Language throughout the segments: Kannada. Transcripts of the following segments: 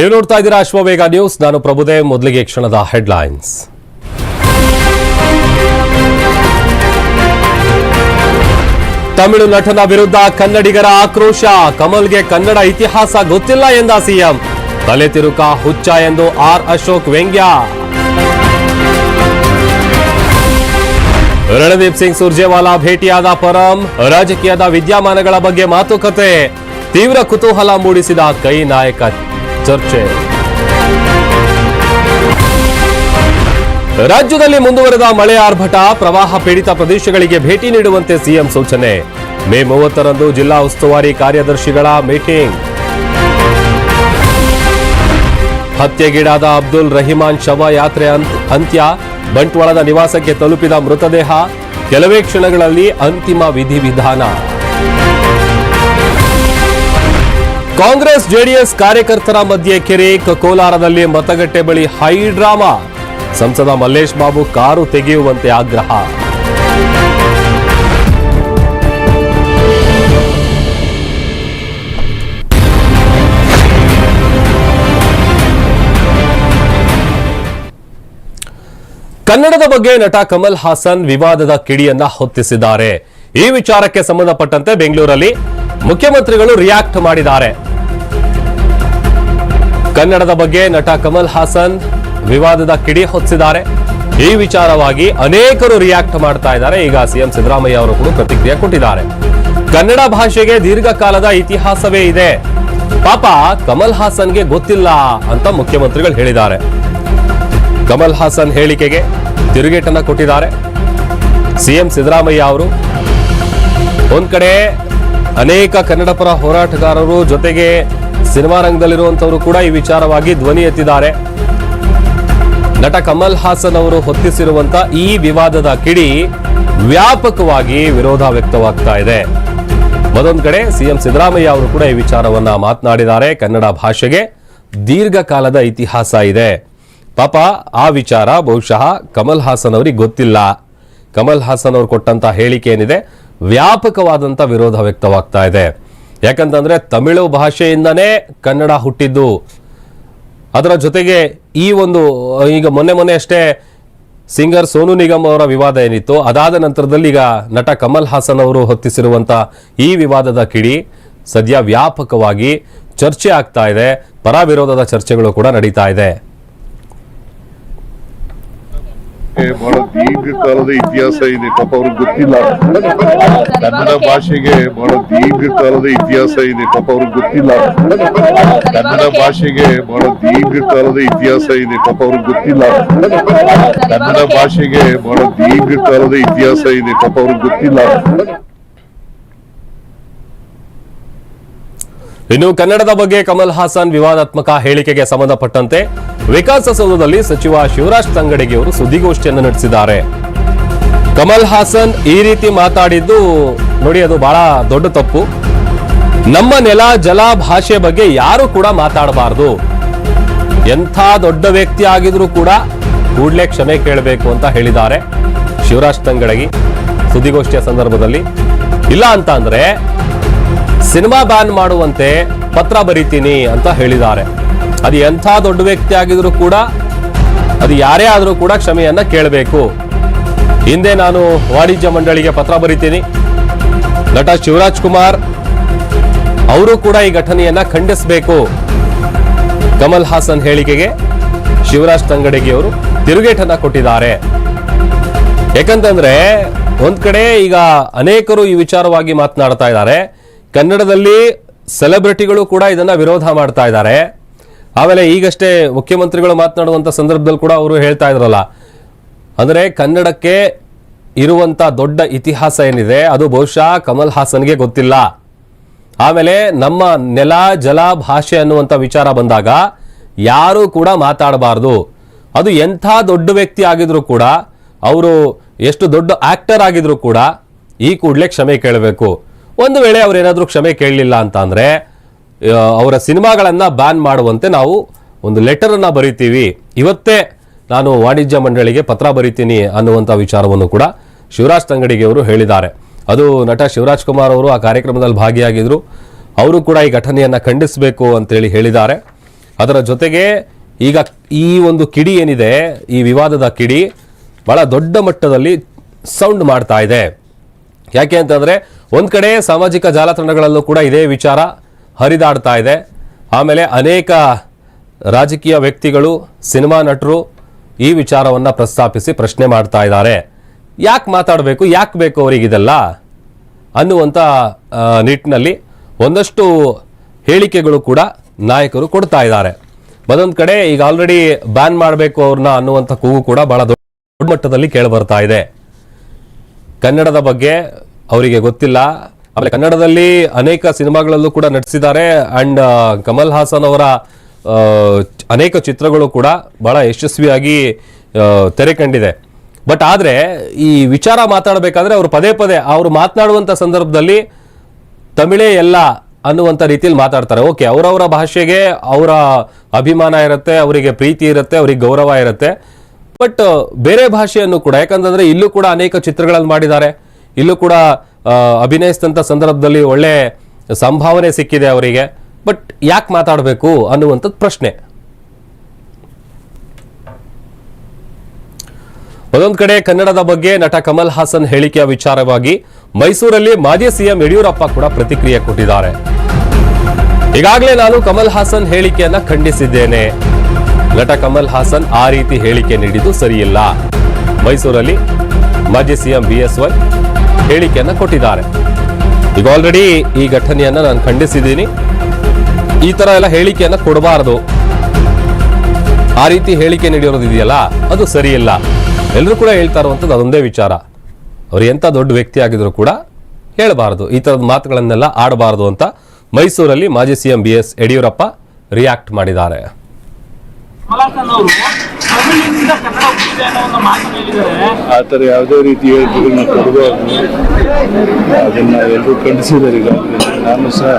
ನೀವು ನೋಡ್ತಾ ಇದ್ದೀರಾ ಅಶ್ವವೇಗ ನ್ಯೂಸ್. ನಾನು ಪ್ರಭುದೇವ್ ಮೊದಲಿಗೆ ಕ್ಷಣದ ಹೆಡ್ಲೈನ್ಸ್. ತಮಿಳು ನಟನ ವಿರುದ್ಧ ಕನ್ನಡಿಗರ ಆಕ್ರೋಶ. ಕಮಲ್ಗೆ ಕನ್ನಡ ಇತಿಹಾಸ ಗೊತ್ತಿಲ್ಲ ಎಂದ ಸಿಎಂ. ತಲೆ ತಿರುಕ ಹುಚ್ಚ ಎಂದು ಆರ್ ಅಶೋಕ್ ವ್ಯಂಗ್ಯ. ರಣದೀಪ್ ಸಿಂಗ್ ಸುರ್ಜೇವಾಲಾ ಭೇಟಿಯಾದ ಪರಂ. ರಾಜಕೀಯದ ವಿದ್ಯಮಾನಗಳ ಬಗ್ಗೆ ಮಾತುಕತೆ. ತೀವ್ರ ಕುತೂಹಲ ಮೂಡಿಸಿದ ಕೈ ನಾಯಕ ಚರ್ಚೆ. ರಾಜ್ಯದಲ್ಲಿ ಮುಂದುವರೆದ ಮಳೆ ಆರ್ಭಟ, ಪ್ರವಾಹ ಪೀಡಿತ ಪ್ರದೇಶಗಳಿಗೆ ಭೇಟಿ ನೀಡುವಂತೆ ಸಿಎಂ ಸೂಚನೆ. ಮೇ ಮೂವತ್ತರಂದು ಜಿಲ್ಲಾ ಉಸ್ತುವಾರಿ ಕಾರ್ಯದರ್ಶಿಗಳ ಮೀಟಿಂಗ್. ಹತ್ಯೆಗೀಡಾದ ಅಬ್ದುಲ್ ರಹಿಮಾನ್ ಶವ ಯಾತ್ರೆ ಅಂತ್ಯ. ಬಂಟ್ವಾಳದ ನಿವಾಸಕ್ಕೆ ತಲುಪಿದ ಮೃತದೇಹ. ಕೆಲವೇ ಕ್ಷಣಗಳಲ್ಲಿ ಅಂತಿಮ ವಿಧಿವಿಧಾನ. ಕಾಂಗ್ರೆಸ್ ಜೆಡಿಎಸ್ ಕಾರ್ಯಕರ್ತರ ಮಧ್ಯೆ ಕೆರೆ ಕೋಲಾರದಲ್ಲಿ ಮತಗಟ್ಟೆ ಬಳಿ ಹೈ ಡ್ರಾಮಾ. ಸಂಸದ ಮಲ್ಲೇಶ್ ಬಾಬು ಕಾರು ತೆಗೆಯುವಂತೆ ಆಗ್ರಹ. ಕನ್ನಡದ ಬಗ್ಗೆ ನಟ ಕಮಲ್ ಹಾಸನ್ ವಿವಾದದ ಕಿಡಿಯನ್ನ ಹೊತ್ತಿಸಿದ್ದಾರೆ. ಈ ವಿಚಾರಕ್ಕೆ ಸಂಬಂಧಪಟ್ಟಂತೆ ಬೆಂಗಳೂರಲ್ಲಿ ಮುಖ್ಯಮಂತ್ರಿಗಳು ರಿಯಾಕ್ಟ್ ಮಾಡಿದ್ದಾರೆ. ಕನ್ನಡದ ಬಗ್ಗೆ ನಟ ಕಮಲ್ ಹಾಸನ್ ವಿವಾದದ ಕಿಡಿ ಹೊತ್ತಿದ್ದಾರೆ. ಈ ವಿಚಾರವಾಗಿ ಅನೇಕರು ರಿಯಾಕ್ಟ್ ಮಾಡ್ತಾ ಇದ್ದಾರೆ. ಈಗ ಸಿಎಂ ಸಿದ್ದರಾಮಯ್ಯ ಅವರು ಕೂಡ ಪ್ರತಿಕ್ರಿಯೆ ಕೊಟ್ಟಿದ್ದಾರೆ. ಕನ್ನಡ ಭಾಷೆಗೆ ದೀರ್ಘಕಾಲದ ಇತಿಹಾಸವೇ ಇದೆ. ಪಾಪ ಕಮಲ್ ಹಾಸನ್ಗೆ ಗೊತ್ತಿಲ್ಲ ಅಂತ ಮುಖ್ಯಮಂತ್ರಿಗಳು ಹೇಳಿದ್ದಾರೆ. ಕಮಲ್ ಹಾಸನ್ ಹೇಳಿಕೆಗೆ ತಿರುಗೇಟನ್ನ ಕೊಟ್ಟಿದ್ದಾರೆ. ಸಿಎಂ ಸಿದ್ದರಾಮಯ್ಯ ಅವರು ಒಂದ್ ಕಡೆ ಅನೇಕ ಕನ್ನಡ ಪರ ಹೋರಾಟಗಾರರು ಜೊತೆಗೆ ಸಿನಿಮಾ ರಂಗದಲ್ಲಿರುವಂತವರು ಕೂಡ ಈ ವಿಚಾರವಾಗಿ ಧ್ವನಿ ಎತ್ತಿದ್ದಾರೆ. ನಟ ಕಮಲ್ ಹಾಸನ್ ಅವರು ಹೊತ್ತಿಸಿರುವಂತ ಈ ವಿವಾದದ ಕಿಡಿ ವ್ಯಾಪಕವಾಗಿ ವಿರೋಧ ವ್ಯಕ್ತವಾಗ್ತಾ ಇದೆ. ಮತ್ತೊಂದು ಕಡೆ ಸಿಎಂ ಸಿದ್ದರಾಮಯ್ಯ ಅವರು ಕೂಡ ಈ ವಿಚಾರವನ್ನ ಮಾತನಾಡಿದ್ದಾರೆ. ಕನ್ನಡ ಭಾಷೆಗೆ ದೀರ್ಘಕಾಲದ ಇತಿಹಾಸ ಇದೆ. ಪಾಪ ಆ ವಿಚಾರ ಬಹುಶಃ ಕಮಲ್ ಹಾಸನ್ ಅವರಿಗೆ ಗೊತ್ತಿಲ್ಲ. ಕಮಲ್ ಹಾಸನ್ ಅವರು ಕೊಟ್ಟಂತ ಹೇಳಿಕೆ ಏನಿದೆ? ವ್ಯಾಪಕವಾದಂತ ವಿರೋಧ ವ್ಯಕ್ತವಾಗ್ತಾ ಇದೆ. ಯಾಕಂತಂದರೆ ತಮಿಳು ಭಾಷೆಯಿಂದನೇ ಕನ್ನಡ ಹುಟ್ಟಿದ್ದು. ಅದರ ಜೊತೆಗೆ ಈ ಒಂದು, ಈಗ ಮೊನ್ನೆ ಮೊನ್ನೆ ಅಷ್ಟೇ ಸಿಂಗರ್ ಸೋನು ನಿಗಮ್ ಅವರ ವಿವಾದ ಏನಿತ್ತು, ಅದಾದ ನಂತರದಲ್ಲಿ ಈಗ ನಟ ಕಮಲ್ ಹಾಸನ್ ಅವರು ಹೊತ್ತಿಸಿರುವಂಥ ಈ ವಿವಾದದ ಕಿಡಿ ಸದ್ಯ ವ್ಯಾಪಕವಾಗಿ ಚರ್ಚೆ ಆಗ್ತಾ ಇದೆ, ಪರ ವಿರೋಧದ ಚರ್ಚೆಗಳು ಕೂಡ ನಡೀತಾ ಇದೆ. ಬಹಳ ದೀರ್ಘಕಾಲದ ಇತಿಹಾಸ ಇದೆ. ಪಾಪ ಅವ್ರಿಗೆ ಗೊತ್ತಿಲ್ಲ. ಕನ್ನಡ ಭಾಷೆಗೆ ಬಹಳ ದೀರ್ಘಕಾಲದ ಇತಿಹಾಸ ಇದೆ. ಪಾಪ ಅವ್ರಿಗೆ ಗೊತ್ತಿಲ್ಲ. ಕನ್ನಡ ಭಾಷೆಗೆ ಬಹಳ ದೀರ್ಘಕಾಲದ ಇತಿಹಾಸ ಇದೆ. ಪಾಪ ಅವ್ರಿಗೆ ಗೊತ್ತಿಲ್ಲ. ಕನ್ನಡ ಭಾಷೆಗೆ ಬಹಳ ದೀರ್ಘಕಾಲದ ಇತಿಹಾಸ ಇದೆ. ಪಾಪ ಅವ್ರಿಗೆ ಗೊತ್ತಿಲ್ಲ. ಇನ್ನು ಕನ್ನಡದ ಬಗ್ಗೆ ಕಮಲ್ ಹಾಸನ್ ವಿವಾದಾತ್ಮಕ ಹೇಳಿಕೆಗೆ ಸಂಬಂಧಪಟ್ಟಂತೆ ವಿಕಾಸಸೌಧದಲ್ಲಿ ಸಚಿವ ಶಿವರಾಜ್ ತಂಗಡಗಿ ಅವರು ಸುದ್ದಿಗೋಷ್ಠಿಯನ್ನು ನಡೆಸಿದ್ದಾರೆ. ಕಮಲ್ ಹಾಸನ್ ಈ ರೀತಿ ಮಾತಾಡಿದ್ದು ನೋಡಿ, ಅದು ಬಹಳ ದೊಡ್ಡ ತಪ್ಪು. ನಮ್ಮ ನೆಲ, ಜಲ, ಭಾಷೆ ಬಗ್ಗೆ ಯಾರು ಕೂಡ ಮಾತಾಡಬಾರದು. ಎಂಥ ದೊಡ್ಡ ವ್ಯಕ್ತಿ ಆಗಿದ್ರೂ ಕೂಡ ಕೂಡಲೇ ಕ್ಷಮೆ ಕೇಳಬೇಕು ಅಂತ ಹೇಳಿದ್ದಾರೆ ಶಿವರಾಜ್ ತಂಗಡಗಿ ಸುದ್ದಿಗೋಷ್ಠಿಯ ಸಂದರ್ಭದಲ್ಲಿ. ಇಲ್ಲ ಅಂತ ಅಂದ್ರೆ ಸಿನಿಮಾ ಬ್ಯಾನ್ ಮಾಡುವಂತೆ ಪತ್ರ ಬರೀತೀನಿ ಅಂತ ಹೇಳಿದ್ದಾರೆ. ಅದು ಎಂಥ ದೊಡ್ಡ ವ್ಯಕ್ತಿ ಆಗಿದ್ರು ಕೂಡ, ಅದು ಯಾರೇ ಆದರೂ ಕೂಡ ಕ್ಷಮೆಯನ್ನ ಕೇಳಬೇಕು. ಹಿಂದೆ ನಾನು ವಾಣಿಜ್ಯ ಮಂಡಳಿಗೆ ಪತ್ರ ಬರೀತೀನಿ. ನಟ ಶಿವರಾಜ್ ಕುಮಾರ್ ಅವರು ಕೂಡ ಈ ಘಟನೆಯನ್ನ ಖಂಡಿಸಬೇಕು. ಕಮಲ್ ಹಾಸನ್ ಹೇಳಿಕೆಗೆ ಶಿವರಾಜ್ ತಂಗಡಗಿ ಅವರು ತಿರುಗೇಟನ್ನ ಕೊಟ್ಟಿದ್ದಾರೆ. ಯಾಕಂತಂದ್ರೆ, ಒಂದ್ ಕಡೆ ಈಗ ಅನೇಕರು ಈ ವಿಚಾರವಾಗಿ ಮಾತನಾಡ್ತಾ ಇದ್ದಾರೆ. ಕನ್ನಡದಲ್ಲಿ ಸೆಲೆಬ್ರಿಟಿಗಳು ಕೂಡ ಇದನ್ನ ವಿರೋಧ ಮಾಡ್ತಾ ಇದ್ದಾರೆ. ಆಮೇಲೆ ಈಗಷ್ಟೇ ಮುಖ್ಯಮಂತ್ರಿಗಳು ಮಾತನಾಡುವಂತ ಸಂದರ್ಭದಲ್ಲಿ ಕೂಡ ಅವರು ಹೇಳ್ತಾ ಇದ್ರಲ್ಲ, ಅಂದ್ರೆ ಕನ್ನಡಕ್ಕೆ ಇರುವಂತ ದೊಡ್ಡ ಇತಿಹಾಸ ಏನಿದೆ, ಅದು ಬಹುಶಃ ಕಮಲ್ ಹಾಸನ್ಗೆ ಗೊತ್ತಿಲ್ಲ. ಆಮೇಲೆ ನಮ್ಮ ನೆಲ, ಜಲ, ಭಾಷೆ ಅನ್ನುವಂಥ ವಿಚಾರ ಬಂದಾಗ ಯಾರು ಕೂಡ ಮಾತಾಡಬಾರ್ದು. ಅದು ಎಂಥ ದೊಡ್ಡ ವ್ಯಕ್ತಿ ಆಗಿದ್ರು ಕೂಡ, ಅವರು ಎಷ್ಟು ದೊಡ್ಡ ಆಕ್ಟರ್ ಆಗಿದ್ರು ಕೂಡ ಈ ಕೂಡಲೇ ಕ್ಷಮೆ ಕೇಳಬೇಕು. ಒಂದು ವೇಳೆ ಅವರೇನಾದರೂ ಕ್ಷಮೆ ಕೇಳಲಿಲ್ಲ ಅಂತ ಅಂದ್ರೆ ಅವರ ಸಿನಿಮಾಗಳನ್ನು ಬ್ಯಾನ್ ಮಾಡುವಂತೆ ನಾವು ಒಂದು ಲೆಟರನ್ನು ಬರೀತೀವಿ. ಇವತ್ತೇ ನಾನು ವಾಣಿಜ್ಯ ಮಂಡಳಿಗೆ ಪತ್ರ ಬರಿತೀನಿ ಅನ್ನುವಂಥ ವಿಚಾರವನ್ನು ಕೂಡ ಶಿವರಾಜ್ ತಂಗಡಿಗೆಯವರು ಹೇಳಿದ್ದಾರೆ. ಅದು ನಟ ಶಿವರಾಜ್ ಕುಮಾರ್ ಅವರು ಆ ಕಾರ್ಯಕ್ರಮದಲ್ಲಿ ಭಾಗಿಯಾಗಿದ್ರು. ಅವರು ಕೂಡ ಈ ಘಟನೆಯನ್ನು ಖಂಡಿಸಬೇಕು ಅಂತೇಳಿ ಹೇಳಿದ್ದಾರೆ. ಅದರ ಜೊತೆಗೆ ಈಗ ಈ ಒಂದು ಕಿಡಿ ಏನಿದೆ, ಈ ವಿವಾದದ ಕಿಡಿ ಭಾಳ ದೊಡ್ಡ ಮಟ್ಟದಲ್ಲಿ ಸೌಂಡ್ ಮಾಡ್ತಾ ಇದೆ. ಯಾಕೆ ಅಂತಂದ್ರೆ ಒಂದ್ ಕಡೆ ಸಾಮಾಜಿಕ ಜಾಲತಾಣಗಳಲ್ಲೂ ಕೂಡ ಇದೇ ವಿಚಾರ ಹರಿದಾಡ್ತಾ ಇದೆ. ಆಮೇಲೆ ಅನೇಕ ರಾಜಕೀಯ ವ್ಯಕ್ತಿಗಳು, ಸಿನಿಮಾ ನಟರು ಈ ವಿಚಾರವನ್ನ ಪ್ರಸ್ತಾಪಿಸಿ ಪ್ರಶ್ನೆ ಮಾಡ್ತಾ ಇದ್ದಾರೆ. ಯಾಕೆ ಮಾತಾಡಬೇಕು, ಯಾಕೆ ಬೇಕು ಅವರಿಗಿದೆಲ್ಲ ಅನ್ನುವಂಥ ನಿಟ್ಟಿನಲ್ಲಿ ಒಂದಷ್ಟು ಹೇಳಿಕೆಗಳು ಕೂಡ ನಾಯಕರು ಕೊಡ್ತಾ ಇದ್ದಾರೆ. ಮತ್ತೊಂದು ಕಡೆ ಈಗ ಆಲ್ರೆಡಿ ಬ್ಯಾನ್ ಮಾಡಬೇಕು ಅವ್ರನ್ನ ಅನ್ನುವಂಥ ಕೂಗು ಕೂಡ ಬಹಳ ದೊಡ್ಡ ಮಟ್ಟದಲ್ಲಿ ಕೇಳಿಬರ್ತಾ ಇದೆ. ಕನ್ನಡದ ಬಗ್ಗೆ ಅವರಿಗೆ ಗೊತ್ತಿಲ್ಲ. ಆಮೇಲೆ ಕನ್ನಡದಲ್ಲಿ ಅನೇಕ ಸಿನಿಮಾಗಳಲ್ಲೂ ಕೂಡ ನಟಿಸಿದ್ದಾರೆ. ಅಂಡ್ ಕಮಲ್ ಹಾಸನ್ ಅವರ ಅನೇಕ ಚಿತ್ರಗಳು ಕೂಡ ಬಹಳ ಯಶಸ್ವಿಯಾಗಿ ತೆರೆ ಕಂಡಿದೆ. ಬಟ್ ಆದರೆ ಈ ವಿಚಾರ ಮಾತಾಡಬೇಕಾದ್ರೆ ಅವರು ಪದೇ ಪದೇ ಅವರು ಮಾತನಾಡುವಂಥ ಸಂದರ್ಭದಲ್ಲಿ ತಮಿಳೇ ಎಲ್ಲ ಅನ್ನುವಂಥ ರೀತಿಯಲ್ಲಿ ಮಾತಾಡ್ತಾರೆ. ಓಕೆ ಅವರವರ ಭಾಷೆಗೆ ಅವರ ಅಭಿಮಾನ ಇರುತ್ತೆ, ಅವರಿಗೆ ಪ್ರೀತಿ ಇರುತ್ತೆ, ಅವರಿಗೆ ಗೌರವ ಇರುತ್ತೆ. ಬಟ್ ಬೇರೆ ಭಾಷೆಯನ್ನು ಕೂಡ, ಯಾಕಂತಂದರೆ ಇಲ್ಲೂ ಕೂಡ ಅನೇಕ ಚಿತ್ರಗಳನ್ನು ಮಾಡಿದ್ದಾರೆ. ಇಲ್ಲೂ ಕೂಡ ಅಭಿನಯಿಸಿದಂಥ ಸಂದರ್ಭದಲ್ಲಿ ಒಳ್ಳೆ ಸಂಭಾವನೆ ಸಿಕ್ಕಿದೆ ಅವರಿಗೆ. ಬಟ್ ಯಾಕೆ ಮಾತಾಡಬೇಕು ಅನ್ನುವಂಥದ್ದು ಪ್ರಶ್ನೆ. ಒಂದೊಂದು ಕಡೆ ಕನ್ನಡದ ಬಗ್ಗೆ ನಟ ಕಮಲ್ ಹಾಸನ್ ಹೇಳಿಕೆಯ ವಿಚಾರವಾಗಿ ಮೈಸೂರಲ್ಲಿ ಮಾಜಿ ಸಿಎಂ ಯಡಿಯೂರಪ್ಪ ಕೂಡ ಪ್ರತಿಕ್ರಿಯೆ ಕೊಟ್ಟಿದ್ದಾರೆ. ಈಗಾಗಲೇ ನಾನು ಕಮಲ್ ಹಾಸನ್ ಹೇಳಿಕೆಯನ್ನ ಖಂಡಿಸಿದ್ದೇನೆ. ನಟ ಕಮಲ್ ಹಾಸನ್ ಆ ರೀತಿ ಹೇಳಿಕೆ ನೀಡಿದ್ದು ಸರಿಯಿಲ್ಲ. ಮೈಸೂರಲ್ಲಿ ಮಾಜಿ ಸಿಎಂ ಬಿಎಸ್ವೈ ಹೇಳಿಕೆಯನ್ನ ಕೊಟ್ಟಿದ್ದಾರೆ. ಈಗ ಆಲ್ರೆಡಿ ಈ ಘಟನೆಯನ್ನ ನಾನು ಖಂಡಿಸಿದ್ದೀನಿ. ಈ ತರ ಎಲ್ಲ ಹೇಳಿಕೆಯನ್ನ ಕೊಡಬಾರದು. ಆ ರೀತಿ ಹೇಳಿಕೆ ನೀಡಿರೋದು ಇದೆಯಲ್ಲ, ಅದು ಸರಿಯಿಲ್ಲ. ಎಲ್ಲರೂ ಕೂಡ ಹೇಳ್ತಾ ಇರುವಂಥದ್ದು ಅದೊಂದೇ ವಿಚಾರ. ಅವ್ರು ಎಂಥ ದೊಡ್ಡ ವ್ಯಕ್ತಿ ಆಗಿದ್ರು ಕೂಡ ಹೇಳಬಾರದು. ಈ ಥರದ ಮಾತುಗಳನ್ನೆಲ್ಲ ಆಡಬಾರದು ಅಂತ ಮೈಸೂರಲ್ಲಿ ಮಾಜಿ CM B S Yediyurappa react ಮಾಡಿದ್ದಾರೆ. ಕಮಲಾಸನ್ ಅವರು ತಮಿಳಿನಿಂದ ಕನ್ನಡ ಹುಟ್ಟಿದೆ ಅನ್ನೋ ಒಂದು ಮಾತನ್ನು ಹೇಳಿದ್ದಾರೆ. ಆ ಥರ ಯಾವುದೇ ರೀತಿ ಹೇಳಿಕೆಗಳನ್ನ ಕೊಡಬಾರ್ದು ಅದನ್ನ ಎಲ್ಲರೂ ಖಂಡಿಸಿದ್ದಾರೆ ಈಗಾಗಲೇ ನಾನು ಸಹ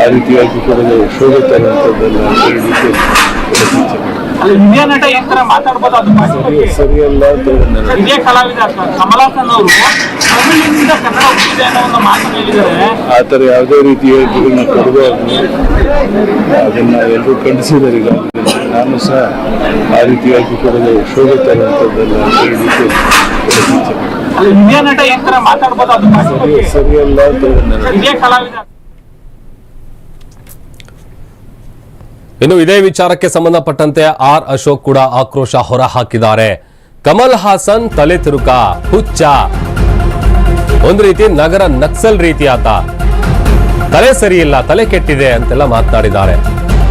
ಆ ರೀತಿಯಾಗಿ ಕೊಡೋದು ಶೋಭೆ ತರುವಂಥದ್ದಲ್ಲ ಅಂತ ಹೇಳಿ ಪ್ರಯತ್ನಿಸಿದೆ. ಹಿರಿಯ ನಟ ಈ ತರ ಮಾತಾಡ್ಬೋದು ಅದು ಸರಿಯಲ್ಲ ಹಿರಿಯ ಕಲಾವಿದ ಕಮಲಾಸನ್ ಅವರು ತಮಿಳಿನಿಂದ ಕನ್ನಡ ಹುಟ್ಟಿದೆ ಅನ್ನೋ ಒಂದು ಮಾತನ್ನು ಹೇಳಿದ್ದಾರೆ. ಆ ಥರ ಯಾವುದೇ ರೀತಿ ಹೇಳಿಕೆಗಳನ್ನ ಕೊಡಬಾರ್ದು ಅದನ್ನ ಎಲ್ಲರೂ ಖಂಡಿಸಿದ್ದಾರೆ ಈಗಾಗಲೇ ನಾನು ಸಹ ಆ ರೀತಿಯಾಗಿ ಕೂಡ ಶೋಭೆ ತರುವಂಥದ್ದಲ್ಲ ಸರಿಯಲ್ಲ ಅಂತ ಇನ್ನು ಇದೇ ವಿಚಾರಕ್ಕೆ ಸಂಬಂಧಪಟ್ಟಂತೆ ಆರ್ ಅಶೋಕ್ ಕೂಡ ಆಕ್ರೋಶ ಹೊರ ಹಾಕಿದ್ದಾರೆ ಕಮಲ್ ಹಾಸನ್ ತಲೆ ತಿರುಕ ಹುಚ್ಚ. ಒಂದು ರೀತಿ ನಗರ ನಕ್ಸಲ್ ರೀತಿ ಆತ. ತಲೆ ಸರಿಯಿಲ್ಲ ತಲೆ ಕೆಟ್ಟಿದೆ ಅಂತೆಲ್ಲ ಮಾತನಾಡಿದ್ದಾರೆ.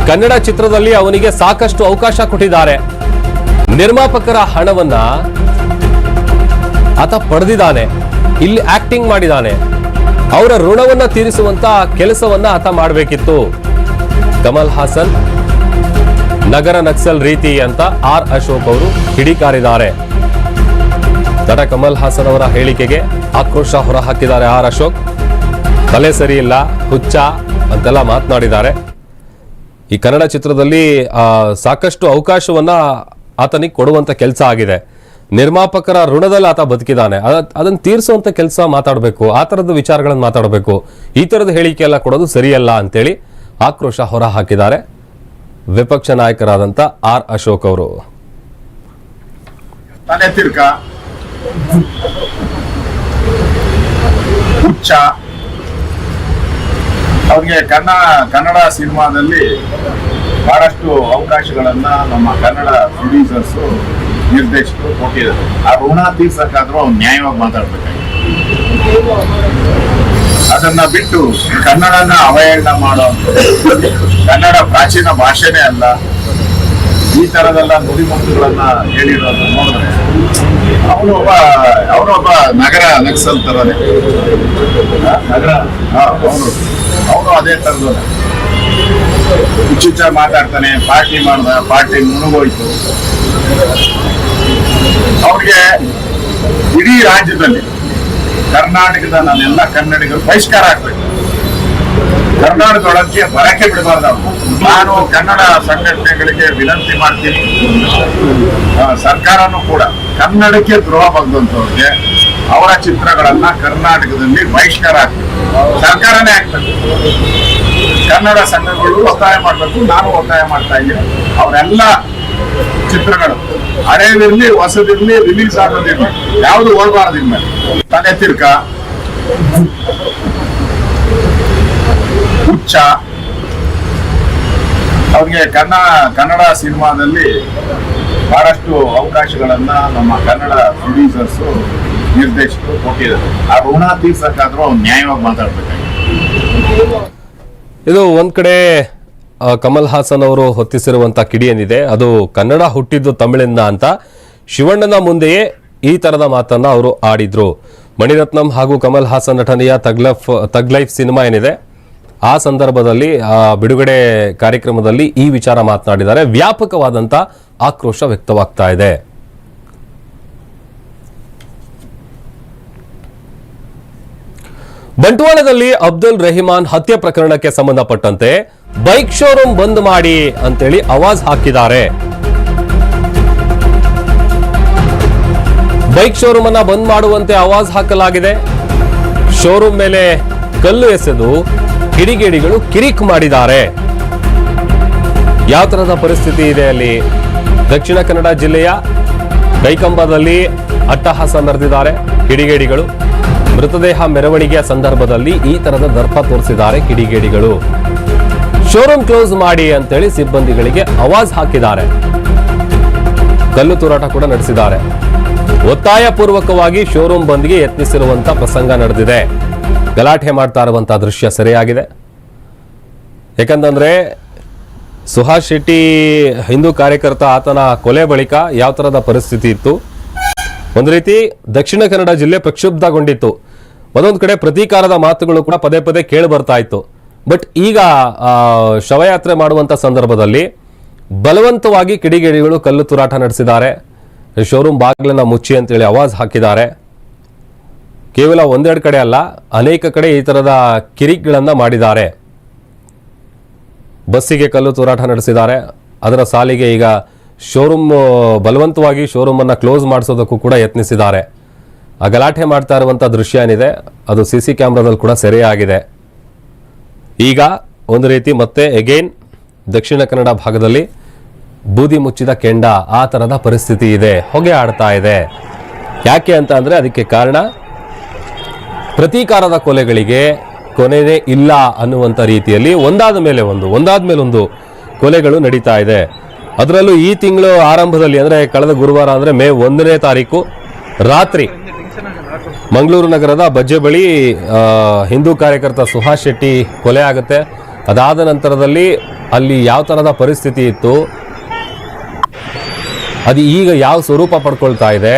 ಕನ್ನಡ ಚಿತ್ರದಲ್ಲಿ ಅವನಿಗೆ ಸಾಕಷ್ಟು ಅವಕಾಶ ಕೊಟ್ಟಿದ್ದಾರೆ. ನಿರ್ಮಾಪಕರ ಹಣವನ್ನ ಆತ ಪಡೆದಿದ್ದಾನೆ. ಇಲ್ಲಿ ಆಕ್ಟಿಂಗ್ ಮಾಡಿದ್ದಾನೆ. ಅವರ ಋಣವನ್ನ ತೀರಿಸುವಂತ ಕೆಲಸವನ್ನ ಆತ ಮಾಡಬೇಕಿತ್ತು. ಕಮಲ್ ಹಾಸನ್, ನಗರ ನಕ್ಸಲ್ ರೀತಿ ಅಂತ ಆರ್ ಅಶೋಕ್ ಅವರು ಕಿಡಿಕಾರಿದ್ದಾರೆ. ನಟ ಕಮಲ್ ಹಾಸನ್ ಅವರ ಹೇಳಿಕೆಗೆ ಆಕ್ರೋಶ ಹೊರಹಾಕಿದ್ದಾರೆ ಆರ್ ಅಶೋಕ್. ತಲೆ ಸರಿಯಿಲ್ಲ ಹುಚ್ಚ ಅಂತೆಲ್ಲ ಮಾತನಾಡಿದ್ದಾರೆ. ಈ ಕನ್ನಡ ಚಿತ್ರದಲ್ಲಿ ಸಾಕಷ್ಟು ಅವಕಾಶವನ್ನ ಆತನಿಗೆ ಕೊಡುವಂತ ಕೆಲಸ ಆಗಿದೆ. ನಿರ್ಮಾಪಕರ ಋಣದಲ್ಲಿ ಆತ ಬದುಕಿದ್ದಾನೆ. ಅದನ್ನು ತೀರಿಸುವಂತ ಕೆಲಸ ಮಾತಾಡಬೇಕು, ಆ ತರದ ವಿಚಾರಗಳನ್ನು ಮಾತಾಡಬೇಕು. ಈ ತರದ ಹೇಳಿಕೆ ಎಲ್ಲ ಕೊಡೋದು ಸರಿಯಲ್ಲ ಅಂತೇಳಿ ಆಕ್ರೋಶ ಹೊರ ಹಾಕಿದ್ದಾರೆ ವಿಪಕ್ಷ ನಾಯಕರಾದಂತ ಆರ್ ಅಶೋಕ್ ಅವರು. ಹುಚ್ಚ ಅವ್ರಿಗೆ ಕನ್ನಡ ಕನ್ನಡ ಸಿನಿಮಾದಲ್ಲಿ ಬಹಳಷ್ಟು ಅವಕಾಶಗಳನ್ನ ನಮ್ಮ ಕನ್ನಡ ಪ್ರೊಡ್ಯೂಸರ್ಸ್ ನಿರ್ದೇಶಕರು ಕೊಟ್ಟಿದ್ದಾರೆ. ಆ ಋಣ ತೀರ್ಸಕ್ಕಾದ್ರೂ ಅವ್ರು ನ್ಯಾಯವಾಗಿ ಮಾತಾಡ್ಬೇಕಾಗಿತ್ತು. ಅದನ್ನ ಬಿಟ್ಟು ಕನ್ನಡನ ಅವಹೇಳನ ಮಾಡೋ ಕನ್ನಡ ಪ್ರಾಚೀನ ಭಾಷೆನೇ ಅಲ್ಲ. ಈ ತರದೆಲ್ಲ ನುಡಿಮುತ್ತುಗಳನ್ನ ಹೇಳಿರೋದು ನೋಡಿದ್ರೆ ಅವನು ಒಬ್ಬ, ಅವನೊಬ್ಬ ನಗರ ನಕ್ಸಲ್ ತರನೇ. ನಗರ ಅವನು. ಅದೇ ತರದ ಹುಚ್ಚುಚ್ಚ ಮಾತಾಡ್ತಾನೆ, ಪಾರ್ಟಿ ಮಾಡ್ದ, ಪಾರ್ಟಿ ಮುಳುಗೋಯ್ತು ಅವ್ರಿಗೆ ಇಡೀ ರಾಜ್ಯದಲ್ಲಿ ಕರ್ನಾಟಕದ ನಾನೆಲ್ಲ ಕನ್ನಡಿಗರು ಬಹಿಷ್ಕಾರ ಆಗ್ಬೇಕು. ಕರ್ನಾಟಕದೊಳಗೆ ಬರಕ್ಕೆ ಬಿಡಬಾರ್ದು. ನಾನು ಕನ್ನಡ ಸಂಘಟನೆಗಳಿಗೆ ವಿನಂತಿ ಮಾಡ್ತೀನಿ. ಸರ್ಕಾರನೂ ಕೂಡ ಕನ್ನಡಕ್ಕೆ ದ್ರೋಹ ಬಂದಂತವ್ರಿಗೆ ಅವರ ಚಿತ್ರಗಳನ್ನ ಕರ್ನಾಟಕದಲ್ಲಿ ಬಹಿಷ್ಕಾರ ಆಗ್ಬೇಕು. ಸರ್ಕಾರನೇ ಆಗ್ತದೆ ಕನ್ನಡ ಸಂಘಗಳು ಒತ್ತಾಯ ಮಾಡಬೇಕು, ನಾನು ಒತ್ತಾಯ ಮಾಡ್ತಾ ಇದ್ದೀನಿ. ಅವರೆಲ್ಲ ಚಿತ್ರಗಳು ಹಳೇದಿರ್ಲಿ ಹೊಸದಿರ್ಲಿ ರಿಲೀಸ್ ಆಗೋದಿರ್ಲಿ, ಯಾವುದು ಓಡಬಾರದು ತಲೆ ತಿರ್ಕ, ಹುಚ್ಚ. ಅವ್ರಿಗೆ ಕನ್ನಡ ಕನ್ನಡ ಸಿನಿಮಾದಲ್ಲಿ ಬಹಳಷ್ಟು ಅವಕಾಶಗಳನ್ನ ನಮ್ಮ ಕನ್ನಡ ಪ್ರೊಡ್ಯೂಸರ್ಸ್ ನಿರ್ದೇಶಕರು ಕೊಟ್ಟಿದ್ದಾರೆ. ಆ ಋಣ ತೀರ್ಸಕ್ಕಾದ್ರೂ ಅವ್ನು ನ್ಯಾಯವಾಗಿ ಮಾತಾಡ್ಬೇಕಾಗಿತ್ತು. ಇದು ಒಂದ್ ಕಡೆ ಕಮಲ್ ಹಾಸನ್ ಅವರು ಹೊತ್ತಿಸಿರುವಂತ ಕಿಡಿ ಏನಿದೆ ಅದು ಕನ್ನಡ ಹುಟ್ಟಿದ್ದು ತಮಿಳಿಂದ ಅಂತ. ಶಿವಣ್ಣನ ಮುಂದೆಯೇ ಈ ತರದ ಮಾತನ್ನ ಅವರು ಆಡಿದ್ರು. ಮಣಿರತ್ನಂ ಹಾಗೂ ಕಮಲ್ ಹಾಸನ್ ನಟನೆಯ ತಗ್ಲಫ್ ತಗ್ಲೈಫ್ ಸಿನಿಮಾ ಏನಿದೆ? ಆ ಸಂದರ್ಭದಲ್ಲಿ ಬಿಡುಗಡೆ ಕಾರ್ಯಕ್ರಮದಲ್ಲಿ ಈ ವಿಚಾರ ಮಾತನಾಡಿದ್ದಾರೆ. ವ್ಯಾಪಕವಾದಂತ ಆಕ್ರೋಶ ವ್ಯಕ್ತವಾಗ್ತಾ ಇದೆ. ಬಂಟ್ವಾಳದಲ್ಲಿ ಅಬ್ದುಲ್ ರೆಹಿಮಾನ್ ಹತ್ಯೆ ಪ್ರಕರಣಕ್ಕೆ ಸಂಬಂಧಪಟ್ಟಂತೆ ಬೈಕ್ ಶೋರೂಮ್ ಬಂದ್ ಮಾಡಿ ಅಂತೇಳಿ ಅವಾಜ್ ಹಾಕಿದ್ದಾರೆ. ಬೈಕ್ ಶೋರೂಮ್ ಅನ್ನ ಬಂದ್ ಮಾಡುವಂತೆ ಅವಾಜ್ ಹಾಕಲಾಗಿದೆ. ಶೋರೂಮ್ ಮೇಲೆ ಕಲ್ಲು ಎಸೆದು ಕಿಡಿಗೇಡಿಗಳು ಕಿರಿಕ್ ಮಾಡಿದ್ದಾರೆ. ಯಾವ ತರಹದ ಪರಿಸ್ಥಿತಿ ಇದೆ ಅಲ್ಲಿ? ದಕ್ಷಿಣ ಕನ್ನಡ ಜಿಲ್ಲೆಯ ಕೈಕಂಬದಲ್ಲಿ ಅಟ್ಟಹಾಸ ಮೆರೆದಿದ್ದಾರೆ ಕಿಡಿಗೇಡಿಗಳು. ಮೃತದೇಹ ಮೆರವಣಿಗೆಯ ಸಂದರ್ಭದಲ್ಲಿ ಈ ತರದ ದರ್ಪ ತೋರಿಸಿದ್ದಾರೆ ಕಿಡಿಗೇಡಿಗಳು. ಶೋರೂಮ್ ಕ್ಲೋಸ್ ಮಾಡಿ ಅಂತೇಳಿ ಸಿಬ್ಬಂದಿಗಳಿಗೆ ಅವಾಜ್ ಹಾಕಿದ್ದಾರೆ. ಕಲ್ಲು ತೂರಾಟ ಕೂಡ ನಡೆಸಿದ್ದಾರೆ. ಒತ್ತಾಯ ಪೂರ್ವಕವಾಗಿ ಶೋರೂಮ್ ಬಂದ್ಗೆ ಯತ್ನಿಸಿರುವಂತ ಪ್ರಸಂಗ ನಡೆದಿದೆ. ಗಲಾಟೆ ಮಾಡ್ತಾ ಇರುವಂತಹ ದೃಶ್ಯ ಸರಿಯಾಗಿದೆ. ಯಾಕಂತಂದ್ರೆ ಸುಹಾಸ್ ಶೆಟ್ಟಿ ಹಿಂದೂ ಕಾರ್ಯಕರ್ತ ಆತನ ಕೊಲೆ ಬಳಿಕ ಯಾವ ತರದ ಪರಿಸ್ಥಿತಿ ಇತ್ತು? ಒಂದು ರೀತಿ ದಕ್ಷಿಣ ಕನ್ನಡ ಜಿಲ್ಲೆ ಪ್ರಕ್ಷುಬ್ಧಗೊಂಡಿತ್ತು. ಒಂದೊಂದು ಕಡೆ ಪ್ರತೀಕಾರದ ಮಾತುಗಳು ಕೂಡ ಪದೇ ಪದೇ ಕೇಳಿ ಬರ್ತಾ ಇತ್ತು. ಬಟ್ ಈಗ ಶವಯಾತ್ರೆ ಮಾಡುವಂಥ ಸಂದರ್ಭದಲ್ಲಿ ಬಲವಂತವಾಗಿ ಕಿಡಿಗೇಡಿಗಳು ಕಲ್ಲು ತೂರಾಟ ನಡೆಸಿದ್ದಾರೆ. ಶೋರೂಮ್ ಬಾಗಿಲನ್ನ ಮುಚ್ಚಿ ಅಂತೇಳಿ ಆವಾಜ್ ಹಾಕಿದ್ದಾರೆ. ಕೇವಲ ಒಂದೆರಡು ಕಡೆ ಅಲ್ಲ, ಅನೇಕ ಕಡೆ ಈ ತರದ ಕಿರಿಕ್ಗಳನ್ನ ಮಾಡಿದ್ದಾರೆ. ಬಸ್ಸಿಗೆ ಕಲ್ಲು ತೂರಾಟ ನಡೆಸಿದ್ದಾರೆ. ಅದರ ಸಾಲಿಗೆ ಈಗ ಶೋರೂಮ್ ಬಲವಂತವಾಗಿ ಶೋರೂಮ್ ಅನ್ನ ಕ್ಲೋಸ್ ಮಾಡಿಸೋದಕ್ಕೂ ಕೂಡ ಯತ್ನಿಸಿದ್ದಾರೆ. ಆ ಗಲಾಟೆ ಮಾಡ್ತಾ ಇರುವಂಥ ದೃಶ್ಯ ಏನಿದೆ, ಅದು ಸಿ ಸಿ ಕ್ಯಾಮ್ರಾದಲ್ಲಿ ಕೂಡ ಸೆರೆಯಾಗಿದೆ. ಈಗ ಒಂದು ರೀತಿ ಮತ್ತೆ ಎಗೈನ್ ದಕ್ಷಿಣ ಕನ್ನಡ ಭಾಗದಲ್ಲಿ ಬೂದಿ ಮುಚ್ಚಿದ ಕೆಂಡ, ಆ ಥರದ ಪರಿಸ್ಥಿತಿ ಇದೆ, ಹೊಗೆ ಆಡ್ತಾ ಇದೆ. ಯಾಕೆ ಅಂತ ಅಂದರೆ ಅದಕ್ಕೆ ಕಾರಣ, ಪ್ರತೀಕಾರದ ಕೊಲೆಗಳಿಗೆ ಕೊನೆಯೇ ಇಲ್ಲ ಅನ್ನುವಂಥ ರೀತಿಯಲ್ಲಿ ಒಂದಾದ ಮೇಲೆ ಒಂದು, ಒಂದಾದ ಮೇಲೆ ಒಂದು ಕೊಲೆಗಳು ನಡೀತಾ ಇದೆ. ಅದರಲ್ಲೂ ಈ ತಿಂಗಳು ಆರಂಭದಲ್ಲಿ, ಅಂದರೆ ಕಳೆದ ಗುರುವಾರ, ಅಂದರೆ ಮೇ ಒಂದನೇ ತಾರೀಕು ರಾತ್ರಿ ಮಂಗಳೂರು ನಗರದ ಬಜ್ಜೆ ಬಳಿ ಹಿಂದೂ ಕಾರ್ಯಕರ್ತ ಸುಹಾಸ್ ಶೆಟ್ಟಿ ಕೊಲೆ ಆಗುತ್ತೆ. ಅದಾದ ನಂತರದಲ್ಲಿ ಅಲ್ಲಿ ಯಾವ ಥರದ ಪರಿಸ್ಥಿತಿ ಇತ್ತು? ಅದು ಈಗ ಯಾವ ಸ್ವರೂಪ ಪಡ್ಕೊಳ್ತಾ ಇದೆ?